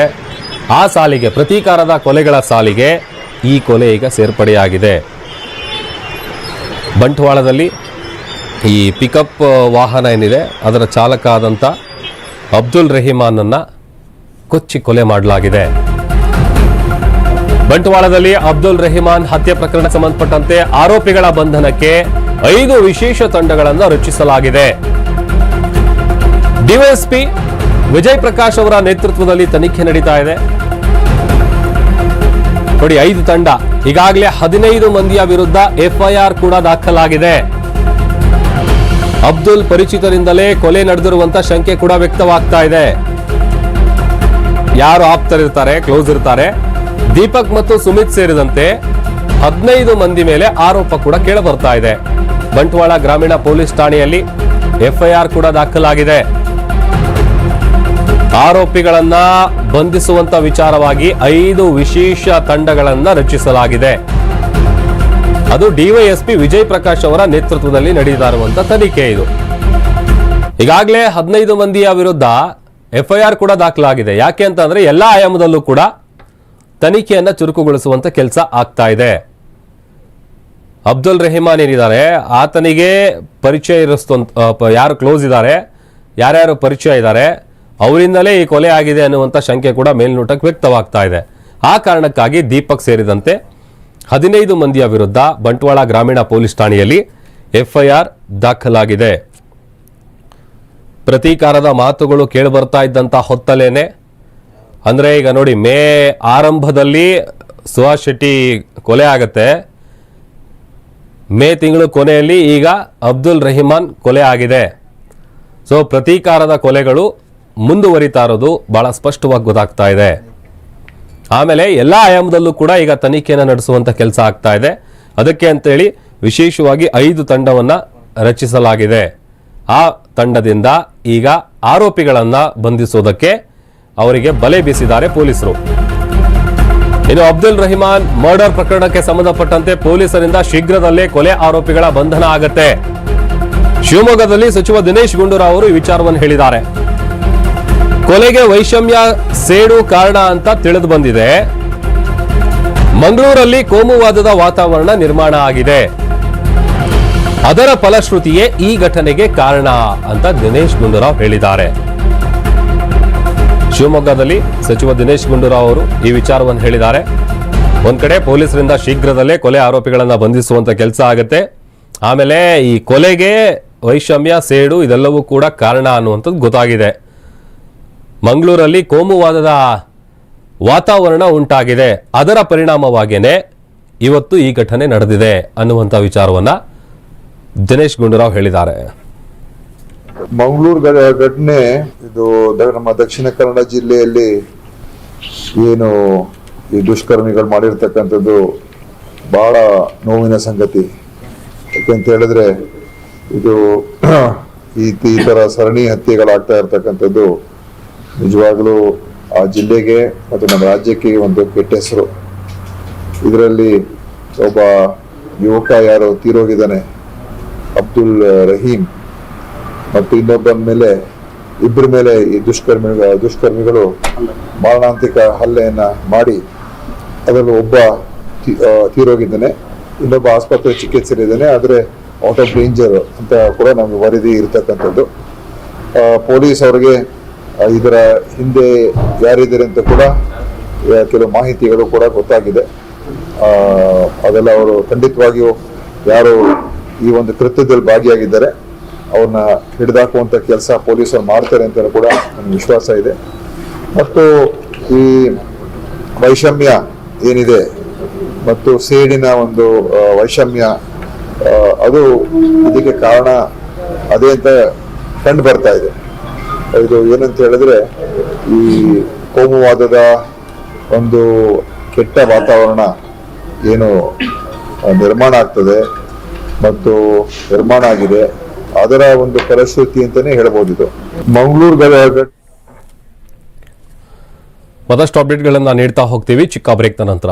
ಆ ಸಾಲಿಗೆ, ಪ್ರತೀಕಾರದ ಕೊಲೆಗಳ ಸಾಲಿಗೆ ಈ ಕೊಲೆ ಈಗ ಸೇರ್ಪಡೆಯಾಗಿದೆ. ಬಂಟ್ವಾಳದಲ್ಲಿ ಈ ಪಿಕಪ್ ವಾಹನ ಏನಿದೆ, ಅದರ ಚಾಲಕ ಆದಂಥ ಅಬ್ದುಲ್ ರೆಹಿಮಾನನ್ನ ಕೊಚ್ಚಿ ಕೊಲೆ ಮಾಡಲಾಗಿದೆ. ಬಂಟ್ವಾಳದಲ್ಲಿ ಅಬ್ದುಲ್ ರೆಹಿಮಾನ್ ಹತ್ಯೆ ಪ್ರಕರಣ ಸಂಬಂಧಪಟ್ಟಂತೆ ಆರೋಪಿಗಳ ಬಂಧನಕ್ಕೆ ಐದು ವಿಶೇಷ ತಂಡಗಳನ್ನು ರಚಿಸಲಾಗಿದೆ. ಡಿವೈಎಸ್ಪಿ ವಿಜಯ್ ಪ್ರಕಾಶ್ ಅವರ ನೇತೃತ್ವದಲ್ಲಿ ತನಿಖೆ ನಡೀತಾ ಇದೆ. ನೋಡಿ, ಐದು ತಂಡ, ಈಗಾಗಲೇ ಹದಿನೈದು ಮಂದಿಯ ವಿರುದ್ಧ ಎಫ್ಐಆರ್ ಕೂಡ ದಾಖಲಾಗಿದೆ. ಅಬ್ದುಲ್ ಪರಿಚಿತರಿಂದಲೇ ಕೊಲೆ ನಡೆದಿರುವಂತ ಶಂಕೆ ಕೂಡ ವ್ಯಕ್ತವಾಗ್ತಾ ಇದೆ. ಯಾರು ಆಪ್ತರಿರ್ತಾರೆ ಕ್ಲೋಸ್ ಇರ್ತಾರೆ? ದೀಪಕ್ ಮತ್ತು ಸುಮಿತ್ ಸೇರಿದಂತೆ ಹದಿನೈದು ಮಂದಿ ಮೇಲೆ ಆರೋಪ ಕೂಡ ಕೇಳಬರ್ತಾ ಇದೆ. ಬಂಟ್ವಾಳ ಗ್ರಾಮೀಣ ಪೊಲೀಸ್ ಠಾಣೆಯಲ್ಲಿ ಎಫ್ಐಆರ್ ಕೂಡ ದಾಖಲಾಗಿದೆ. ಆರೋಪಿಗಳನ್ನ ಬಂಧಿಸುವಂತ ವಿಚಾರವಾಗಿ ಐದು ವಿಶೇಷ ತಂಡಗಳನ್ನ ರಚಿಸಲಾಗಿದೆ. ಅದು ಡಿವೈಎಸ್ಪಿ ವಿಜಯ್ ಪ್ರಕಾಶ್ ಅವರ ನೇತೃತ್ವದಲ್ಲಿ ನಡೀತಾ ತನಿಖೆ ಇದು. ಈಗಾಗಲೇ ಹದಿನೈದು ಮಂದಿಯ ವಿರುದ್ಧ ಎಫ್ಐಆರ್ ಕೂಡ ದಾಖಲಾಗಿದೆ. ಯಾಕೆ ಅಂತಂದ್ರೆ ಎಲ್ಲಾ ಆಯಾಮದಲ್ಲೂ ಕೂಡ ತನಿಖೆಯನ್ನ ಚುರುಕುಗೊಳಿಸುವಂತ ಕೆಲಸ ಆಗ್ತಾ ಇದೆ. ಅಬ್ದುಲ್ ರೆಹಮಾನ್ ಏನಿದ್ದಾರೆ? ಆತನಿಗೆ ಪರಿಚಯ ಇರಿಸ್ತಂತ ಯಾರು ಕ್ಲೋಸ್ ಇದ್ದಾರೆ, ಯಾರ್ಯಾರು ಪರಿಚಯ ಇದ್ದಾರೆ, ಅವರಿಂದಲೇ ಈ ಕೊಲೆ ಆಗಿದೆ ಅನ್ನುವಂಥ ಶಂಕೆ ಕೂಡ ಮೇಲ್ನೋಟಕ್ಕೆ ವ್ಯಕ್ತವಾಗ್ತಾ ಇದೆ. ಆ ಕಾರಣಕ್ಕಾಗಿ ದೀಪಕ್ ಸೇರಿದಂತೆ ಹದಿನೈದು ಮಂದಿಯ ವಿರುದ್ಧ ಬಂಟ್ವಾಳ ಗ್ರಾಮೀಣ ಪೊಲೀಸ್ ಠಾಣೆಯಲ್ಲಿ ಎಫ್ಐಆರ್ ದಾಖಲಾಗಿದೆ. ಪ್ರತೀಕಾರದ ಮಾತುಗಳು ಕೇಳಿಬರ್ತಾ ಇದ್ದಂಥ ಹೊತ್ತಲೇನೆ ಅಂದರೆ ಈಗ ನೋಡಿ, ಮೇ ಆರಂಭದಲ್ಲಿ ಸುಹಾಸ್ ಶೆಟ್ಟಿ ಕೊಲೆ ಆಗತ್ತೆ. ಮೇ ತಿಂಗಳು ಕೊನೆಯಲ್ಲಿ ಈಗ ಅಬ್ದುಲ್ ರಹಿಮಾನ್ ಕೊಲೆ ಆಗಿದೆ. ಸೊ ಪ್ರತೀಕಾರದ ಕೊಲೆಗಳು ಮುಂದುವರಿತಾ ಇರೋದು ಬಹಳ ಸ್ಪಷ್ಟವಾಗಿ ಗೊತ್ತಾಗ್ತಾ ಇದೆ. ಆಮೇಲೆ ಎಲ್ಲ ಆಯಾಮದಲ್ಲೂ ಕೂಡ ಈಗ ತನಿಖೆಯನ್ನು ನಡೆಸುವಂತ ಕೆಲಸ ಆಗ್ತಾ ಇದೆ. ಅದಕ್ಕೆ ಅಂತೇಳಿ ವಿಶೇಷವಾಗಿ ಐದು ತಂಡವನ್ನ ರಚಿಸಲಾಗಿದೆ. ಆ ತಂಡದಿಂದ ಈಗ ಆರೋಪಿಗಳನ್ನ ಬಂಧಿಸೋದಕ್ಕೆ ಅವರಿಗೆ ಬಲೆ ಬೀಸಿದ್ದಾರೆ ಪೊಲೀಸರು. ಇನ್ನು ಅಬ್ದುಲ್ ರಹಿಮಾನ್ ಮರ್ಡರ್ ಪ್ರಕರಣಕ್ಕೆ ಸಂಬಂಧಪಟ್ಟಂತೆ ಪೊಲೀಸರಿಂದ ಶೀಘ್ರದಲ್ಲೇ ಕೊಲೆ ಆರೋಪಿಗಳ ಬಂಧನ ಆಗತ್ತೆ. ಶಿವಮೊಗ್ಗದಲ್ಲಿ ಸಚಿವ ದಿನೇಶ್ ಗುಂಡೂರಾವ್ ಅವರು ಈ ವಿಚಾರವನ್ನು ಹೇಳಿದ್ದಾರೆ. ಕೊಲೆಗೆ ವೈಷಮ್ಯ ಸೇಡು ಕಾರಣ ಅಂತ ತಿಳಿದು ಬಂದಿದೆ. ಮಂಗಳೂರಲ್ಲಿ ಕೋಮುವಾದದ ವಾತಾವರಣ ನಿರ್ಮಾಣ ಆಗಿದೆ. ಅದರ ಫಲಶ್ರುತಿಯೇ ಈ ಘಟನೆಗೆ ಕಾರಣ ಅಂತ ದಿನೇಶ್ ಗುಂಡೂರಾವ್ ಹೇಳಿದ್ದಾರೆ. ಶಿವಮೊಗ್ಗದಲ್ಲಿ ಸಚಿವ ದಿನೇಶ್ ಗುಂಡೂರಾವ್ ಅವರು ಈ ವಿಚಾರವನ್ನು ಹೇಳಿದ್ದಾರೆ. ಒಂದ್ ಕಡೆ ಪೊಲೀಸರಿಂದ ಶೀಘ್ರದಲ್ಲೇ ಕೊಲೆ ಆರೋಪಿಗಳನ್ನು ಬಂಧಿಸುವಂತ ಕೆಲಸ ಆಗುತ್ತೆ. ಆಮೇಲೆ ಈ ಕೊಲೆಗೆ ವೈಷಮ್ಯ, ಸೇಡು ಇದೆಲ್ಲವೂ ಕೂಡ ಕಾರಣ ಅನ್ನುವಂಥದ್ದು ಗೊತ್ತಾಗಿದೆ. ಮಂಗಳೂರಲ್ಲಿ ಕೋಮುವಾದದ ವಾತಾವರಣ ಉಂಟಾಗಿದೆ. ಅದರ ಪರಿಣಾಮವಾಗಿಯೇ ಇವತ್ತು ಈ ಘಟನೆ ನಡೆದಿದೆ ಅನ್ನುವಂಥ ವಿಚಾರವನ್ನ ದಿನೇಶ್ ಗುಂಡೂರಾವ್ ಹೇಳಿದ್ದಾರೆ. ಮಂಗಳೂರು ಘಟನೆ, ಇದು ನಮ್ಮ ದಕ್ಷಿಣ ಕನ್ನಡ ಜಿಲ್ಲೆಯಲ್ಲಿ ಏನು ಈ ದುಷ್ಕರ್ಮಿಗಳು ಮಾಡಿರ್ತಕ್ಕಂಥದ್ದು ಬಹಳ ನೋವಿನ ಸಂಗತಿ. ಯಾಕೆಂತ ಹೇಳಿದ್ರೆ ಇದು ಈ ತರ ಸರಣಿ ಹತ್ಯೆಗಳಾಗ್ತಾ ಇರ್ತಕ್ಕಂಥದ್ದು ನಿಜವಾಗ್ಲೂ ಆ ಜಿಲ್ಲೆಗೆ ಮತ್ತು ನಮ್ಮ ರಾಜ್ಯಕ್ಕೆ ಒಂದು ಕೆಟ್ಟ ಹೆಸರು. ಇದರಲ್ಲಿ ಒಬ್ಬ ಯುವಕ ಯಾರು ತೀರೋಗಿದ್ದಾನೆ, ಅಬ್ದುಲ್ ರಹೀಂ. ಮತ್ತು ಇನ್ನೊಬ್ಬನ ಮೇಲೆ ಇಬ್ಬರ ಮೇಲೆ ಈ ದುಷ್ಕರ್ಮಿ ದುಷ್ಕರ್ಮಿಗಳು ಮಾರಣಾಂತಿಕ ಹಲ್ಲೆಯನ್ನ ಮಾಡಿ ಅದರಲ್ಲಿ ಒಬ್ಬ ತೀರೋಗಿದ್ದಾನೆ, ಇನ್ನೊಬ್ಬ ಆಸ್ಪತ್ರೆ ಚಿಕಿತ್ಸೆಲಿದ್ದಾನೆ ಆದರೆ ಔಟ್ ಆಫ್ ಡೇಂಜರ್ ಅಂತ ಕೂಡ ನಮಗೆ ವರದಿ ಇರತಕ್ಕಂಥದ್ದು. ಪೊಲೀಸ್ ಅವರಿಗೆ ಇದರ ಹಿಂದೆ ಯಾರಿದ್ದಾರೆ ಅಂತ ಕೂಡ ಕೆಲವು ಮಾಹಿತಿಗಳು ಕೂಡ ಗೊತ್ತಾಗಿದೆ. ಅದೆಲ್ಲ ಅವರು ಖಂಡಿತವಾಗಿಯೂ ಯಾರು ಈ ಒಂದು ಕೃತ್ಯದಲ್ಲಿ ಭಾಗಿಯಾಗಿದ್ದಾರೆ. ಅವ್ರನ್ನ ಹಿಡಿದಾಕುವಂಥ ಕೆಲಸ ಪೊಲೀಸರು ಮಾಡ್ತಾರೆ ಅಂತ ಕೂಡ ನನಗೆ ವಿಶ್ವಾಸ ಇದೆ. ಮತ್ತು ಈ ವೈಷಮ್ಯ ಏನಿದೆ ಮತ್ತು ಸೇಡಿನ ಒಂದು ವೈಷಮ್ಯ ಅದು ಇದಕ್ಕೆ ಕಾರಣ ಅದೇ ಅಂತ ಕಂಡು ಬರ್ತಾ ಇದೆ. ಇದು ಏನಂತ ಹೇಳಿದ್ರೆ, ಈ ಕೋಮುವಾದದ ಒಂದು ಕೆಟ್ಟ ವಾತಾವರಣ ಏನು ನಿರ್ಮಾಣ ಆಗ್ತದೆ ಮತ್ತು ನಿರ್ಮಾಣ ಆಗಿದೆ. ಅದರ ಒಂದು ಪರಿಸ್ಥಿತಿ ಅಂತಾನೆ ಹೇಳ್ಬೋದು ಇದು. ಮಂಗಳೂರು ಮತ್ತಷ್ಟು ಅಪ್ಡೇಟ್ಗಳನ್ನು ನೀಡ್ತಾ ಹೋಗ್ತೀವಿ. ಚಿಕ್ಕ ಬ್ರೇಕ್ನ ನಂತರ.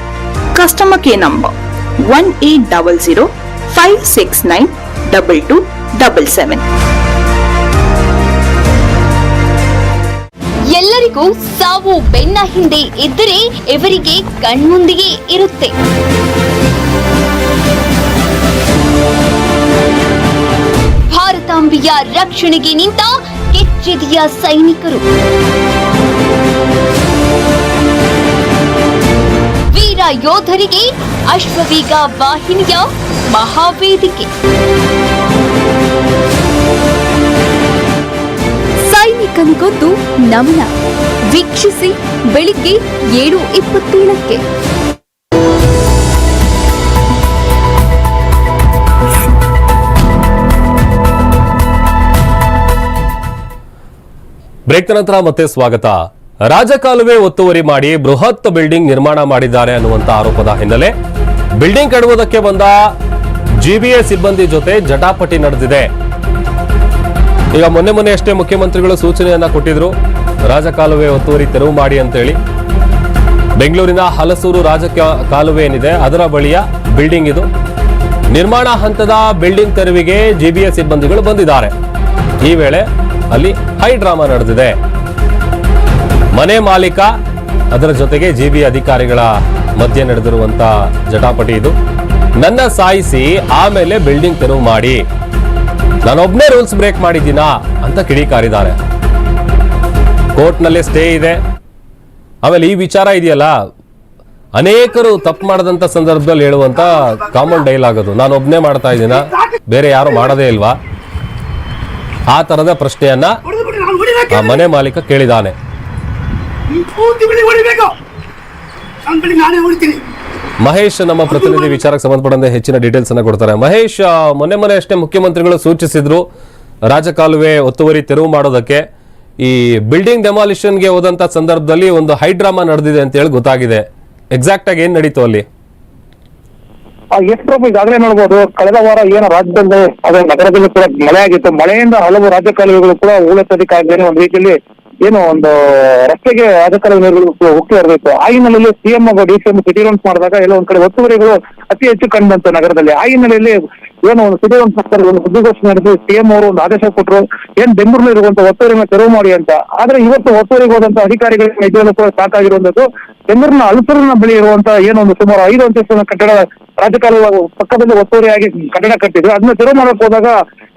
Customer nine double 1800 569 2277. ಎಲ್ಲರಿಗೂ ಸಾವು ಬೆನ್ನ ಹಿಂದೆ ಇದ್ದರೆ ಇವರಿಗೆ ಕಣ್ಮುಂದಿಗೆ ಇರುತ್ತೆ ಭಾರತಾಂಬೆಯ ರಕ್ಷಣೆಗೆ ನಿಂತ ಕೆಚ್ಚೆದೆಯ ಸೈನಿಕರು ವೀರ ಯೋಧರಿಗೆ ಅಶ್ವವೀಗ ವಾಹಿನಿಯ ಮಹಾವೇದಿಕೆ. ಸೈನಿಕನಿಗೊಂದು ನಮನ. ವೀಕ್ಷಿಸಿ ಬೆಳಿಗ್ಗೆ ಏಳು ಇಪ್ಪತ್ತೇಳಕ್ಕೆ. ಬ್ರೇಕ್ ನಂತರ ಮತ್ತೆ ಸ್ವಾಗತ. ರಾಜಕಾಲುವೆ ಒತ್ತುವರಿ ಮಾಡಿ ಬೃಹತ್ ಬಿಲ್ಡಿಂಗ್ ನಿರ್ಮಾಣ ಮಾಡಿದ್ದಾರೆ ಅನ್ನುವಂತ ಆರೋಪದ ಹಿನ್ನೆಲೆ ಬಿಲ್ಡಿಂಗ್ ಕಡುವುದಕ್ಕೆ ಬಂದ ಜಿಬಿಎ ಸಿಬ್ಬಂದಿ ಜೊತೆ ಜಟಾಪಟಿ ನಡೆದಿದೆ. ಈಗ ಮೊನ್ನೆ ಮೊನ್ನೆ ಅಷ್ಟೇ ಮುಖ್ಯಮಂತ್ರಿಗಳು ಸೂಚನೆಯನ್ನ ಕೊಟ್ಟಿದ್ರು. ರಾಜಕಾಲುವೆ ಒತ್ತುವರಿ ತೆರವು ಮಾಡಿ ಅಂತೇಳಿ. ಬೆಂಗಳೂರಿನ ಹಲಸೂರು ರಾಜ ಕಾಲುವೆ ಏನಿದೆ, ಅದರ ಬಳಿಯ ಬಿಲ್ಡಿಂಗ್ ಇದು. ನಿರ್ಮಾಣ ಹಂತದ ಬಿಲ್ಡಿಂಗ್ ತೆರವಿಗೆ ಜಿಬಿಎ ಸಿಬ್ಬಂದಿಗಳು ಬಂದಿದ್ದಾರೆ. ಈ ವೇಳೆ ಅಲ್ಲಿ ಹೈ ಡ್ರಾಮಾ ನಡೆದಿದೆ. ಮನೆ ಮಾಲೀಕ, ಅದರ ಜೊತೆಗೆ ಜಿಬಿ ಅಧಿಕಾರಿಗಳ ಮಧ್ಯೆ ನಡೆದಿರುವಂತ ಜಟಾಪಟಿ ಇದು. ನನ್ನ ಸಾಯಿಸಿ, ಆಮೇಲೆ ಬಿಲ್ಡಿಂಗ್ ತೆರವು ಮಾಡಿ. ನಾನೊಬ್ನೇ ರೂಲ್ಸ್ ಬ್ರೇಕ್ ಮಾಡಿದ್ದೀನಾ ಅಂತ ಕಿಡಿಕಾರಿದ್ದಾರೆ. ಕೋರ್ಟ್ನಲ್ಲಿ ಸ್ಟೇ ಇದೆ. ಆಮೇಲೆ ಈ ವಿಚಾರ ಇದೆಯಲ್ಲ? ಅನೇಕರು ತಪ್ಪು ಮಾಡದಂತ ಸಂದರ್ಭದಲ್ಲಿ ಹೇಳುವಂತ ಕಾಮನ್ ಡೈಲಾಗ್ ಅದು. ನಾನು ಒಬ್ನೇ ಮಾಡ್ತಾ ಇದ್ದೀನ? ಬೇರೆ ಯಾರು ಮಾಡೋದೇ ಇಲ್ವಾ? ಆ ತರದ ಪ್ರಶ್ನೆಯನ್ನ ಆ ಮನೆ ಮಾಲೀಕ ಕೇಳಿದಾನೆ. ಪೂರ್ತಿ ಬಿಡಿ ಹೊಡಿಬೇಕು. ನನ್ನ ಬಿಡಿ ನಾನೇ ಹೊಡಿತೀನಿ. ಮಹೇಶ್ ನಮ್ಮ ಪ್ರತಿನಿಧಿ ವಿಚಾರಕ್ಕೆ ಸಂಬಂಧಪಟ್ಟಂತೆ ಹೆಚ್ಚಿನ ಡೀಟೇಲ್ಸ್ ಅನ್ನ ಕೊಡ್ತಾರೆ. ಮಹೇಶ್ ಮೊನ್ನೆ ಮೊನ್ನೆ ಅಷ್ಟೇ ಮುಖ್ಯಮಂತ್ರಿಗಳು ಸೂಚಿಸಿದ್ರು ರಾಜಕಾಲುವೆ ಒತ್ತುವರಿ ತೆರವು ಮಾಡೋದಕ್ಕೆ. ಈ ಬಿಲ್ಡಿಂಗ್ ಡೆಮಾಲಿಷನ್ಗೆ ಹೋದಂತ ಸಂದರ್ಭದಲ್ಲಿ ಒಂದು ಹೈಡ್ರಾಮಾ ನಡೆದಿದೆ ಅಂತ ಹೇಳಿ ಗೊತ್ತಾಗಿದೆ. ಎಕ್ಸಾಕ್ಟ್ ಆಗಿ ಏನ್ ನಡೀತು ಅಲ್ಲಿ? ಎಸ್ ಪ್ರಭು ಈಗಾಗಲೇ ನೋಡ್ಬೋದು. ಕಳೆದ ವಾರ ಏನು ರಾಜ್ಯದಲ್ಲಿ ಅದೇ ನಗರದಲ್ಲಿ ಕೂಡ ಮಳೆ ಆಗಿತ್ತು. ಮಳೆಯಿಂದ ಹಲವು ರಾಜ್ಯ ಕಾಲುವೆಗಳು ಕೂಡ ಹೂಳೆತ್ತೋದಕ್ಕಾಗದೇನೆ ಒಂದು ರೀತಿಯಲ್ಲಿ ಏನು ಒಂದು ರಸ್ತೆಗೆ ರಾಜಕಾರಣ ಹೋಗ್ತಾ ಇರಬೇಕು. ಆ ಹಿನ್ನೆಲೆಯಲ್ಲಿ ಸಿಎಂ ಹಾಗೂ ಡಿ ಸಿಎಂ ಸಿಟಿ ರೌಂಡ್ಸ್ ಮಾಡಿದಾಗ ಎಲ್ಲ ಒಂದ್ ಕಡೆ ಒತ್ತುವರಿಗಳು ಅತಿ ಹೆಚ್ಚು ಕಂಡಂತ ನಗರದಲ್ಲಿ. ಆ ಹಿನ್ನೆಲೆಯಲ್ಲಿ ಏನು ಒಂದು ಸಿಟಿ ರೌಂಡ್ಸ್ ಮಾಡ್ತಾರೆ, ಒಂದು ಸುದ್ದಿಗೋಷ್ಠಿ ನಡೆಸಿ ಸಿಎಂ ಅವರು ಒಂದು ಆದೇಶ ಕೊಟ್ಟರು ಏನ್ ಬೆಂಗಳೂರಲ್ಲಿ ಇರುವಂತ ಒತ್ತುವರಿನ ತೆರವು ಮಾಡಿ ಅಂತ. ಆದ್ರೆ ಇವತ್ತು ಒತ್ತುವರಿಗೆ ಹೋದಂತ ಅಧಿಕಾರಿಗಳಿಗೆ ನಿಜವಾಗ್ಲೂ ಕೂಡ ಸಾಕಾಗಿರುವಂತದ್ದು, ಬೆಂಗಳೂರಿನ ಅಲ್ಸೂರಿನ ಬಳಿ ಇರುವಂತ ಏನೊಂದು ಸುಮಾರು ಐದು ಅಂತಸ್ತಿನ ಕಟ್ಟಡ ರಾಜಕಾಲ ಪಕ್ಕದಲ್ಲಿ ಒತ್ತುವರಿಯಾಗಿ ಕಟ್ಟಡ ಕಟ್ಟಿದ್ರು. ಅದನ್ನ ತೆರವು ಮಾಡಕ್ ಹೋದಾಗ